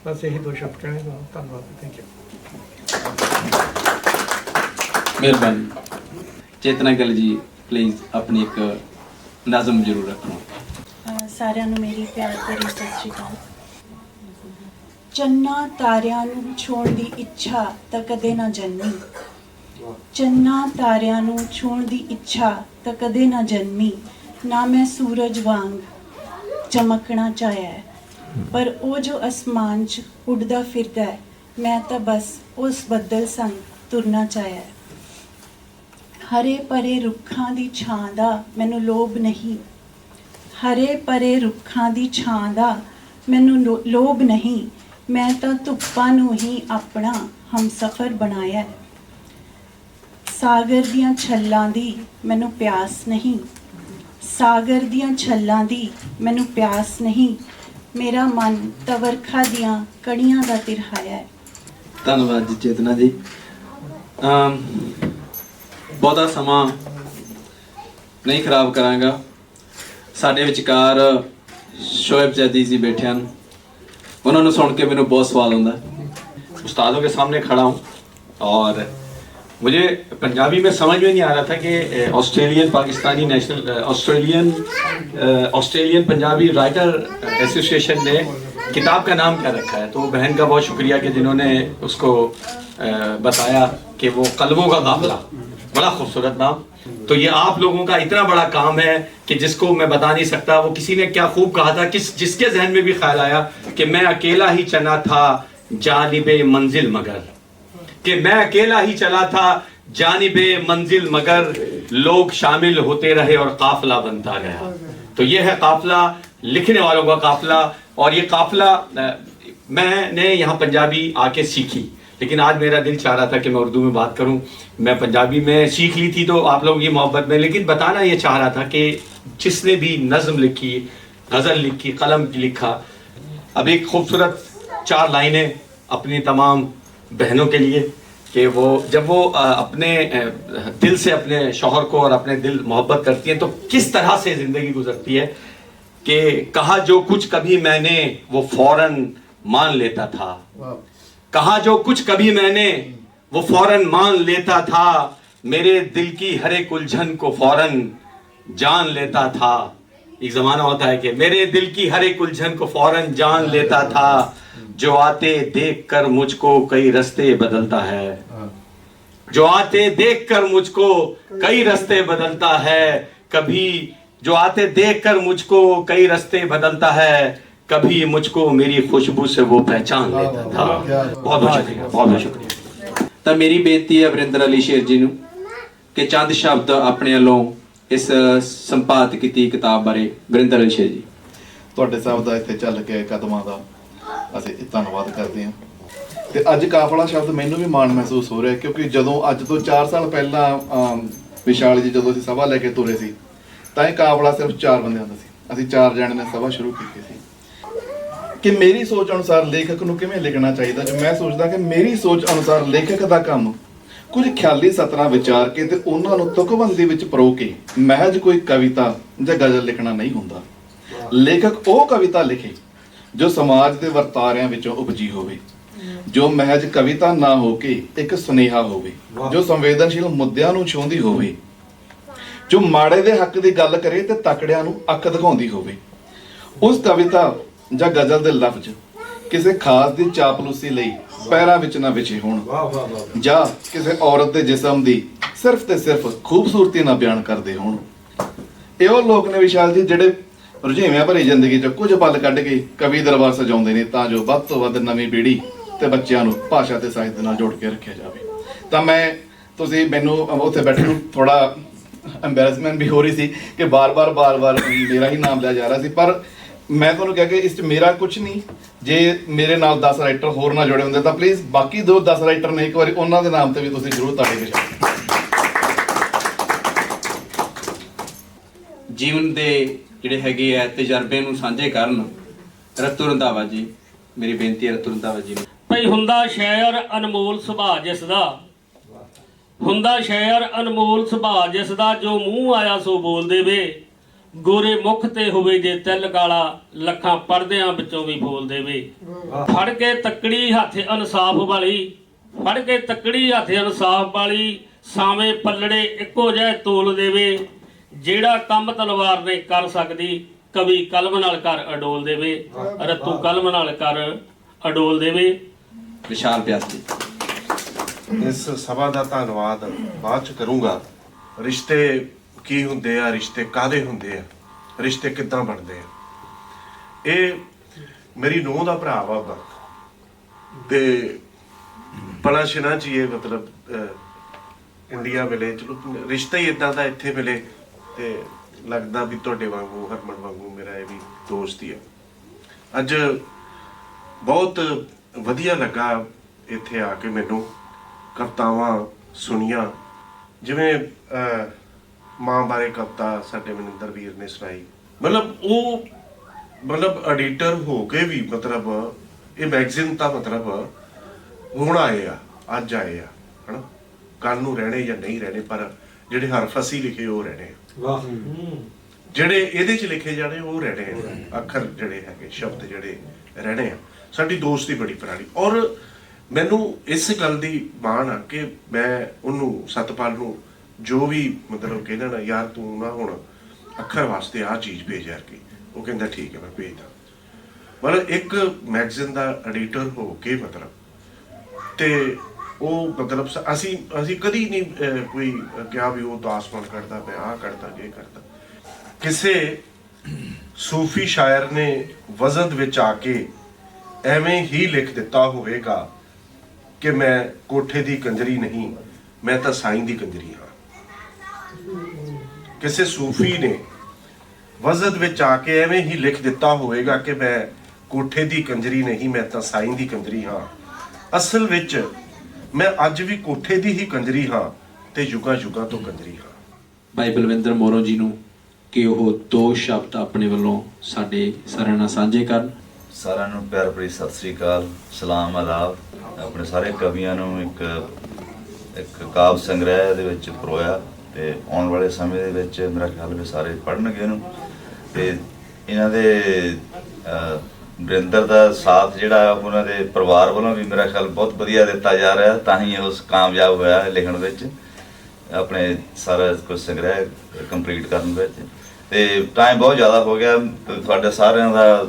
S10: ਬਸ ਇਹੀ ਦੋ ਸ਼ਬਦ ਕਹਿਣੇ ਤੁਹਾਨੂੰ ਧੰਨਵਾਦ। ਥੈਂਕ ਯੂ
S11: ਮਿਹਰਬਾਨੀ। ਚੇਤਨਾ ਗਿੱਲ ਜੀ ਪਲੀਜ਼ ਆਪਣੀ ਇੱਕ ਨਜ਼ਮ ਜ਼ਰੂਰ ਰੱਖਣਾ।
S12: ਸਾਰਿਆਂ ਨੂੰ ਮੇਰੀ ਪਿਆਰ ਭਰੀ ਸਤਿ ਸ਼੍ਰੀ ਅਕਾਲ। ਚੰਨਾ ਤਾਰਿਆਂ ਨੂੰ ਛੋਣ ਦੀ ਇੱਛਾ ਤਾਂ ਕਦੇ ਨਾ ਜਨਮੀ ਚੰਨਾ ਤਾਰਿਆਂ ਨੂੰ ਛੋਣ ਦੀ ਇੱਛਾ ਤਾਂ ਕਦੇ ਨਾ ਜਨਮੀ, ਨਾ ਮੈਂ ਸੂਰਜ ਵਾਂਗ ਚਮਕਣਾ ਚਾਹਿਆ ਹੈ। ਪਰ ਉਹ ਜੋ ਅਸਮਾਨ 'ਚ ਉੱਡਦਾ ਫਿਰਦਾ ਹੈ, ਮੈਂ ਤਾਂ ਬਸ ਉਸ ਬੱਦਲ ਸੰਗ ਤੁਰਨਾ ਚਾਹਿਆ ਹਰੇ ਪਰੇ ਰੁੱਖਾਂ ਦੀ ਛਾਂ ਦਾ ਮੈਨੂੰ ਲੋਭ ਨਹੀਂ। ਹਰੇ ਪਰੇ ਰੁੱਖਾਂ ਦੀ ਛਾਂ ਦਾ ਮੈਨੂੰ ਲੋ- ਲੋਭ ਨਹੀਂ। ਮੈਂ ਤਾਂ ਧੁੱਪਾਂ ਨੂੰ ਹੀ ਆਪਣਾ ਹਮਸਫਰ ਬਣਾਇਆ ਸਾਗਰ ਦੀਆਂ ਛੱਲਾਂ ਦੀ ਮੈਨੂੰ ਪਿਆਸ ਨਹੀਂ। ਸਾਗਰ ਦੀਆਂ ਛੱਲਾਂ ਦੀ ਮੈਨੂੰ ਪਿਆਸ ਨਹੀਂ। ਮੇਰਾ ਮਨ ਤਾਂ ਵਰਖਾ ਦੀਆਂ ਕਣੀਆਂ ਦਾ ਤਿਰਹਾਇਆ ਹੈ।
S11: ਧੰਨਵਾਦ ਜੀ ਚੇਤਨਾ ਜੀ। ਅਮ, ਬਹੁਤਾ ਸਮਾਂ ਨਹੀਂ ਖਰਾਬ ਕਰਾਂਗਾ। ਸਾਡੇ ਵਿਚਕਾਰ ਸ਼ੋਇਬ ਜੈਦੀ ਜੀ ਬੈਠੇ ਹਨ। ਉਹਨਾਂ ਨੂੰ ਸੁਣ ਕੇ ਮੈਨੂੰ ਬਹੁਤ ਸਵਾਲ ਆਉਂਦਾ है। مجھے پنجابی میں سمجھ میں نہیں آ رہا تھا کہ Australian Pakistani national Australian Australian Punjabi writer association نے کتاب کا نام کیا رکھا ہے۔ تو بہن کا بہت شکریہ کہ جنہوں نے اس کو بتایا کہ وہ قلبوں کا غاملہ بڑا خوبصورت نام۔ تو یہ آپ لوگوں کا اتنا بڑا کام ہے کہ جس کو میں بتا نہیں سکتا، وہ کسی نے کیا خوب کہا تھا، کس، جس کے ذہن میں بھی خیال آیا کہ میں اکیلا ہی چنا تھا جانب منزل مگر۔ کہ میں اکیلا ہی چلا تھا، جانب منزل مگر لوگ شامل ہوتے رہے اور قافلہ بنتا گیا تو یہ ہے قافلہ، لکھنے والوں کا قافلہ۔ اور یہ قافلہ میں نے یہاں پنجابی آ کے سیکھی۔ لیکن آج میرا دل چاہ رہا تھا کہ میں اردو میں بات کروں۔ میں پنجابی میں سیکھ لی تھی تو آپ لوگ یہ محبت میں، لیکن بتانا یہ چاہ رہا تھا کہ جس نے بھی نظم لکھی، غزل لکھی، قلم لکھا، اب ایک خوبصورت چار لائنیں اپنی تمام بہنوں کے لیے کہ وہ جب وہ اپنے دل سے اپنے شوہر کو اور اپنے دل محبت کرتی ہیں تو کس طرح سے زندگی گزرتی ہے؟ کہ کہا جو کچھ کبھی میں نے وہ فوراً مان لیتا تھا۔ کہا جو کچھ کبھی میں نے وہ فوراً مان لیتا تھا میرے دل کی ہر ایک الجھن کو فوراً جان لیتا تھا۔ ایک زمانہ ہوتا ہے کہ میرے دل کی ہر ایک الجھن کو فوراً جان لیتا تھا جو آتے دیکھ کر مجھ کو کئی رستے بدلتا ہے۔ جو آتے دیکھ کر مجھ کو کئی رستے بدلتا ہے کبھی جو آتے دیکھ کر مجھ کو کئی رستے بدلتا ہے کبھی مجھ کو میری خوشبو سے وہ پہچان لیتا تھا۔ بہت بہت شکریہ بہت بہت شکریہ۔ تب میری بیتی ہے ਵਰਿੰਦਰ علی شیر جی نو کہ ਚੰਦ شبد اپنے لوگ ਇਸ ਸੰਪਾਦਿਤ ਕੀਤੀ ਕਿਤਾਬ ਬਾਰੇ ਵਰਿੰਦਰ ਅਲੀ ਜੀ।
S13: ਤੁਹਾਡੇ ਸਾਹਿਬ ਦਾ ਇੱਥੇ ਚੱਲ ਕੇ ਕਦਮਾਂ ਦਾ ਅਸੀਂ ਧੰਨਵਾਦ ਕਰਦੇ ਹਾਂ। ਤੇ ਅੱਜ ਕਾਫਲਾ ਸ਼ਬਦ ਮੈਨੂੰ ਵੀ ਮਾਣ ਮਹਿਸੂਸ ਹੋ ਰਿਹਾ ਕਿਉਂਕਿ ਜਦੋਂ ਅੱਜ ਤੋਂ 4 ਸਾਲ ਪਹਿਲਾਂ ਵਿਸ਼ਾਲ ਜੀ ਜਦੋਂ ਅਸੀਂ ਸਭਾ ਲੈ ਕੇ ਤੁਰੇ ਸੀ, ਤਾਂ ਇਹ ਕਾਫਲਾ ਸਿਰਫ 4 ਬੰਦਿਆਂ ਦਾ ਸੀ। ਅਸੀਂ 4 ਜਣੇ ਨੇ ਸਭਾ ਸ਼ੁਰੂ ਕੀਤੀ ਸੀ। ਕਿ ਮੇਰੀ ਸੋਚ ਅਨੁਸਾਰ ਲੇਖਕ ਨੂੰ ਕਿਵੇਂ ਲਿਖਣਾ ਚਾਹੀਦਾ, ਜੋ ਮੈਂ ਸੋਚਦਾ ਕਿ ਮੇਰੀ ਸੋਚ ਅਨੁਸਾਰ ਲੇਖਕ ਦਾ ਕੰਮ ਕੁਝ ਖਿਆਲੀ ਸਤਰਾਂ ਵਿਚਾਰ ਕੇ ਤੇ ਉਹਨਾਂ ਨੂੰ ਤੁਕਬੰਦੀ ਵਿੱਚ ਪਰੋ ਕੇ ਮਹਿਜ ਕੋਈ ਕਵਿਤਾ ਜਾਂ ਗਜ਼ਲ ਲਿਖਣਾ ਨਹੀਂ ਹੁੰਦਾ। ਲੇਖਕ ਉਹ ਕਵਿਤਾ ਲਿਖੇ ਜੋ ਸਮਾਜ ਦੇ ਵਰਤਾਰਿਆਂ ਵਿੱਚੋਂ ਉਪਜੀ ਹੋਵੇ ਜੋ ਮਹਿਜ ਕਵਿਤਾ ਨਾ ਹੋ ਕੇ ਇੱਕ ਸੁਨੇਹਾ ਹੋਵੇ ਜੋ ਸੰਵੇਦਨਸ਼ੀਲ ਮੁੱਦਿਆਂ ਨੂੰ ਛੂੰਹਦੀ ਹੋਵੇ ਜੋ ਮਾੜੇ ਦੇ ਹੱਕ ਦੀ ਗੱਲ ਕਰੇ ਤੇ ਤਕੜਿਆਂ ਨੂੰ ਅੱਖ ਦਿਖਾਉਂਦੀ ਹੋਵੇ। ਉਸ ਕਵਿਤਾ ਜਾਂ ਗਜ਼ਲ ਦੇ ਲਫ਼ਜ਼ ਕਿਸੇ ਖਾਸ ਦੀ ਚਾਪਲੂਸੀ ਲਈ ਪੈਰਾਂ ਵਿੱਚ ਨਾ ਵਿਛੇ ਹੋਣ। ਜਾਂ ਕਿਸੇ ਔਰਤ ਦੇ ਜਿਸਮ ਦੀ ਸਿਰਫ ਤੇ ਸਿਰਫ ਖੂਬਸੂਰਤੀ ਨਾਲ ਬਿਆਨ ਕਰਦੇ ਹੋਣ। ਇਹ ਉਹ ਲੋਕ ਨੇ ਵਿਸ਼ਾਲ ਜੀ ਜਿਹੜੇ ਰੁਝੇਵਿਆਂ ਭਰੀ ਜ਼ਿੰਦਗੀ 'ਚ ਕੁਝ ਪਲ ਕੱਢ ਕੇ ਕਵੀ ਦਰਬਾਰ ਸਜਾਉਂਦੇ ਨੇ ਤਾਂ ਜੋ ਵੱਧ ਤੋਂ ਵੱਧ ਨਵੀਂ ਪੀੜ੍ਹੀ ਤੇ ਬੱਚਿਆਂ ਨੂੰ ਭਾਸ਼ਾ ਤੇ ਸਾਹਿਤ ਨਾਲ ਜੋੜ ਕੇ ਰੱਖਿਆ ਜਾਵੇ। ਤਾਂ ਮੈਂ ਤੁਸੀਂ ਮੈਨੂੰ ਉੱਥੇ ਬੈਠੇ ਨੂੰ ਥੋੜਾ ਐਮਬੈਰਸਮੈਂਟ ਵੀ ਹੋ ਰਹੀ ਸੀ ਕਿ ਬਾਰ-ਬਾਰ ਬਾਰ-ਬਾਰ ਮੇਰਾ ਹੀ ਨਾਮ ਲਿਆ ਜਾ ਰਿਹਾ ਸੀ ਪਰ ਮੈਂ ਤੁਹਾਨੂੰ ਕਿਹਾ ਕਿ ਇਸ 'ਚ ਮੇਰਾ ਕੁਝ ਨਹੀਂ। ਜੇ ਮੇਰੇ ਨਾਲ 10 ਰਾਈਟਰ ਹੋਰ ਨਾ ਜੁੜੇ ਹੁੰਦੇ ਤਾਂ ਪਲੀਜ਼ ਬਾਕੀ ਦੋ 10 ਰਾਈਟਰ ਨੇ ਇੱਕ ਵਾਰੀ ਉਹਨਾਂ ਦੇ ਨਾਮ ਤੇ ਵੀ ਤੁਸੀਂ ਜ਼ਰੂਰ ਤਾੜੀ ਵਜਾਓ
S1: ਜੀਵਨ ਦੇ ਜਿਹੜੇ ਹੈਗੇ ਆ ਤਜਰਬੇ ਨੂੰ ਸਾਂਝੇ ਕਰਨ ਰਤੂ ਰੰਧਾਵਾ ਜੀ ਮੇਰੀ ਬੇਨਤੀ ਹੈ ਰਤੂ ਰੰਧਾਵਾ ਜੀ
S14: ਭਈ ਹੁੰਦਾ ਸ਼ਾਇਰ ਅਨਮੋਲ ਸੁਭਾਅ ਜਿਸ ਦਾ। ਹੁੰਦਾ ਸ਼ਾਇਰ ਅਨਮੋਲ ਸੁਭਾਅ ਜਿਸ ਦਾ ਜੋ ਮੂੰਹ ਆਇਆ ਸੋ ਬੋਲ ਦੇਵੇ ਗੋਰੇ ਮੁਖ ਤੇ ਹੋਵੇ ਜੇ ਤਿਲ ਕਾਲਾ ਲੱਖਾਂ ਪਰਦਿਆਂ ਵਿੱਚੋਂ ਵੀ ਬੋਲ ਦੇਵੇ। ਫੜ ਕੇ ਤੱਕੜੀ ਹੱਥ ਇਨਸਾਫ ਵਾਲੀ ਫੜ ਕੇ ਤੱਕੜੀ ਹੱਥ ਇਨਸਾਫ ਵਾਲੀ ਸਾਵੇਂ ਪੱਲੜੇ ਇੱਕੋ ਜਿਹੇ ਤੋਲ ਦੇਵੇ। ਜਿਹੜਾ ਕੰਮ ਤਲਵਾਰ ਨੇ ਕਰ ਸਕਦੀ ਕਵੀ ਕਲਮ ਨਾਲ ਕਰ ਅਡੋਲ ਦੇਵੇ। ਰਤੂ ਕਲਮ ਨਾਲ ਕਰ ਅਡੋਲ ਦੇਵੇ।
S1: ਵਿਸ਼ਾਲ ਪਿਆਸ
S15: ਇਸ ਸਭਾ ਦਾ ਧੰਨਵਾਦ ਬਾਅਦ ਚ ਕਰੂੰਗਾ। ਰਿਸ਼ਤੇ ਕੀ ਹੁੰਦੇ ਆ ਰਿਸ਼ਤੇ ਕਾਦੇ ਹੁੰਦੇ ਆ ਰਿਸ਼ਤੇ ਕਿੱਦਾਂ ਬਣਦੇ ਆ। ਇਹ ਮੇਰੀ ਨੂੰਹ ਦਾ ਭਰਾ ਵਾ ਉਹਦਾ ਤੇ ਬੜਾ ਸ਼ਿਨਾ ਜੀ ਇਹ ਮਤਲਬ ਇੰਡੀਆ ਮਿਲੇ ਚਲੋ ਰਿਸ਼ਤਾ ਹੀ ਇਦਾਂ ਦਾ ਇੱਥੇ ਮਿਲੇ ਤੇ ਲੱਗਦਾ ਵੀ ਤੁਹਾਡੇ ਵਾਂਗੂ ਹਰਮਨ ਵਾਂਗੂ ਮੇਰਾ ਇਹ ਵੀ ਦੋਸਤ ਹੀ ਆ। ਅੱਜ ਬਹੁਤ ਵਧੀਆ ਲੱਗਾ ਇੱਥੇ ਆ ਕੇ ਮੈਨੂੰ ਕਵਿਤਾਵਾਂ ਸੁਣੀਆਂ ਜਿਵੇਂ ਅਹ, ਮਾਂ ਬਾਰੇ ਕਵਿਤਾ ਸਾਡੇ ਮਨਿੰਦਰ ਵੀਰ ਨੇ ਸੁਣਾਈ। ਮਤਲਬ ਉਹ ਮਤਲਬ ਐਡੀਟਰ ਹੋ ਕੇ ਵੀ ਮਤਲਬ ਇਹ ਮੈਗਜ਼ੀਨ ਤਾਂ ਮਤਲਬ ਹੁਣ ਆਏ ਆ ਅੱਜ ਆਏ ਆ ਹਨਾ? ਕੱਲ ਨੂੰ ਰਹਿਣੇ ਜਾਂ ਨਹੀਂ ਰਹਿਣੇ ਪਰ ਜਿਹੜੇ ਹਰਫ ਅਸੀਂ ਲਿਖੇ ਉਹ ਰਹਿਣੇ
S16: ਵਾਹ।
S15: ਜਿਹੜੇ ਇਹਦੇ ਚ ਲਿਖੇ ਜਾਣੇ ਉਹ ਰਹਿਣੇ ਆ। ਅੱਖਰ ਜਿਹੜੇ ਹੈਗੇ ਸ਼ਬਦ ਜਿਹੜੇ ਰਹਿਣੇ ਆ। ਸਾਡੀ ਦੋਸਤੀ ਬੜੀ ਪੁਰਾਣੀ। ਔਰ ਮੈਨੂੰ ਇਸ ਗੱਲ ਦੀ ਮਾਣ ਆ ਕਿ ਮੈਂ ਉਹਨੂੰ ਸਤਪਾਲ ਨੂੰ ਜੋ ਵੀ ਮਤਲਬ ਕਹਿੰਦਾ ਨਾ ਯਾਰ ਤੂੰ ਨਾ ਹੁਣ ਅੱਖਰ ਵਾਸਤੇ ਆ ਚੀਜ਼ ਭੇਜ ਯਾਰ ਕੀ। ਉਹ ਕਹਿੰਦਾ, ਠੀਕ ਹੈ, ਮੈਂ ਭੇਜਦਾ। ਮਤਲਬ ਇੱਕ ਮੈਗਜ਼ੀਨ ਦਾ ਐਡੀਟਰ ਹੋ ਕੇ ਮਤਲਬ। ਤੇ ਉਹ ਮਤਲਬ ਅਸੀਂ ਅਸੀਂ ਕਦੀ ਨਹੀਂ ਕੋਈ ਕਿਹਾ ਵੀ ਉਹ ਦਾਸਮਨ ਕਰਦਾ, ਮੈਂ ਆ ਕਰਦਾ ਇਹ ਕਰਦਾ। ਕਿਸੇ ਸੂਫੀ ਸ਼ਾਇਰ ਨੇ ਵਜ਼ਨ ਵਿੱਚ ਆ ਕੇ ਐਵੇਂ ਹੀ ਲਿਖ ਦਿੱਤਾ ਹੋਵੇਗਾ ਕਿ ਮੈਂ ਕੋਠੇ ਦੀ ਕੰਜਰੀ ਨਹੀਂ, ਮੈਂ ਤਾਂ ਸਾਈਂ ਦੀ ਕੰਜਰੀ ਹਾਂ। ਕਿਸੇ ਸੂਫੀ ਨੇ ਵਜ਼ਨ ਵਿੱਚ ਆ ਕੇ ਐਵੇਂ ਹੀ ਲਿਖ ਦਿੱਤਾ ਹੋਵੇਗਾ ਕਿ ਮੈਂ ਕੋਠੇ ਦੀ ਕੰਜਰੀ ਨਹੀਂ ਮੈਂ ਤਾਂ ਸਾਈਂ ਦੀ ਕੰਜਰੀ ਹਾਂ। ਅਸਲ ਵਿੱਚ ਮੈਂ ਅੱਜ ਵੀ ਕੋਠੇ ਦੀ ਹੀ ਕੰਜਰੀ ਹਾਂ ਤੇ ਯੁਗਾਂ ਯੁਗਾਂ ਤੋਂ ਕੰਜਰੀ ਹਾਂ।
S1: ਭਾਈ ਬਲਵਿੰਦਰ ਮੋਰੋ ਜੀ ਨੂੰ ਕਿ ਉਹ ਦੋ ਸ਼ਬਦ ਆਪਣੇ ਵੱਲੋਂ ਸਾਡੇ ਸਾਰਿਆਂ ਨਾਲ ਸਾਂਝੇ ਕਰਨ।
S17: ਸਾਰਿਆਂ ਨੂੰ ਪਿਆਰ ਭਰੀ ਸਤਿ ਸ੍ਰੀ ਅਕਾਲ ਸਲਾਮ ਆਦਾਬ। ਆਪਣੇ ਸਾਰੇ ਕਵੀਆਂ ਨੂੰ ਇੱਕ ਇੱਕ ਕਾਵ ਸੰਗ੍ਰਹਿ ਦੇ ਵਿੱਚ ਪਰੋਇਆ। ਤੇ ਆਉਣ ਵਾਲੇ ਸਮੇਂ ਦੇ ਵਿੱਚ ਮੇਰਾ ਖਿਆਲ ਵੀ ਸਾਰੇ ਪੜ੍ਹਨਗੇ ਇਹਨੂੰ ਤੇ ਇਹਨਾਂ ਦੇ ਅਹ, ਦਾ ਸਾਥ ਜਿਹੜਾ ਉਹਨਾਂ ਦੇ ਪਰਿਵਾਰ ਵੱਲੋਂ ਵੀ ਮੇਰਾ ਖਿਆਲ ਬਹੁਤ ਵਧੀਆ ਦਿੱਤਾ ਜਾ ਰਿਹਾ ਤਾਂ ਹੀ ਉਸ ਕਾਮਯਾਬ ਹੋਇਆ ਹੈ ਲਿਖਣ ਵਿੱਚ। ਆਪਣੇ ਸਾਰਾ ਕੁਝ ਸੰਗ੍ਰਹਿ ਕੰਪਲੀਟ ਕਰਨ ਵਿੱਚ। ਤੇ ਟਾਈਮ ਬਹੁਤ ਜ਼ਿਆਦਾ ਹੋ ਗਿਆ। ਤੇ ਤੁਹਾਡੇ ਸਾਰਿਆਂ ਦਾ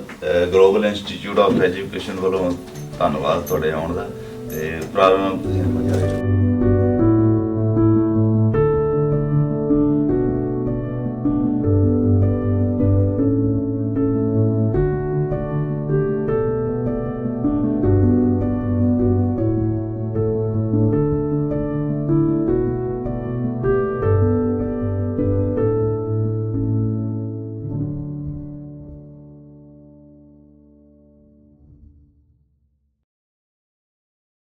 S17: ਗਲੋਬਲ ਇੰਸਟੀਚਿਊਟ ਆਫ ਐਜੂਕੇਸ਼ਨ ਵੱਲੋਂ ਧੰਨਵਾਦ ਤੁਹਾਡੇ ਆਉਣ ਦਾ। ਤੇ ਪ੍ਰਾਰੰਭ ਤੁਸੀਂ ਹੋ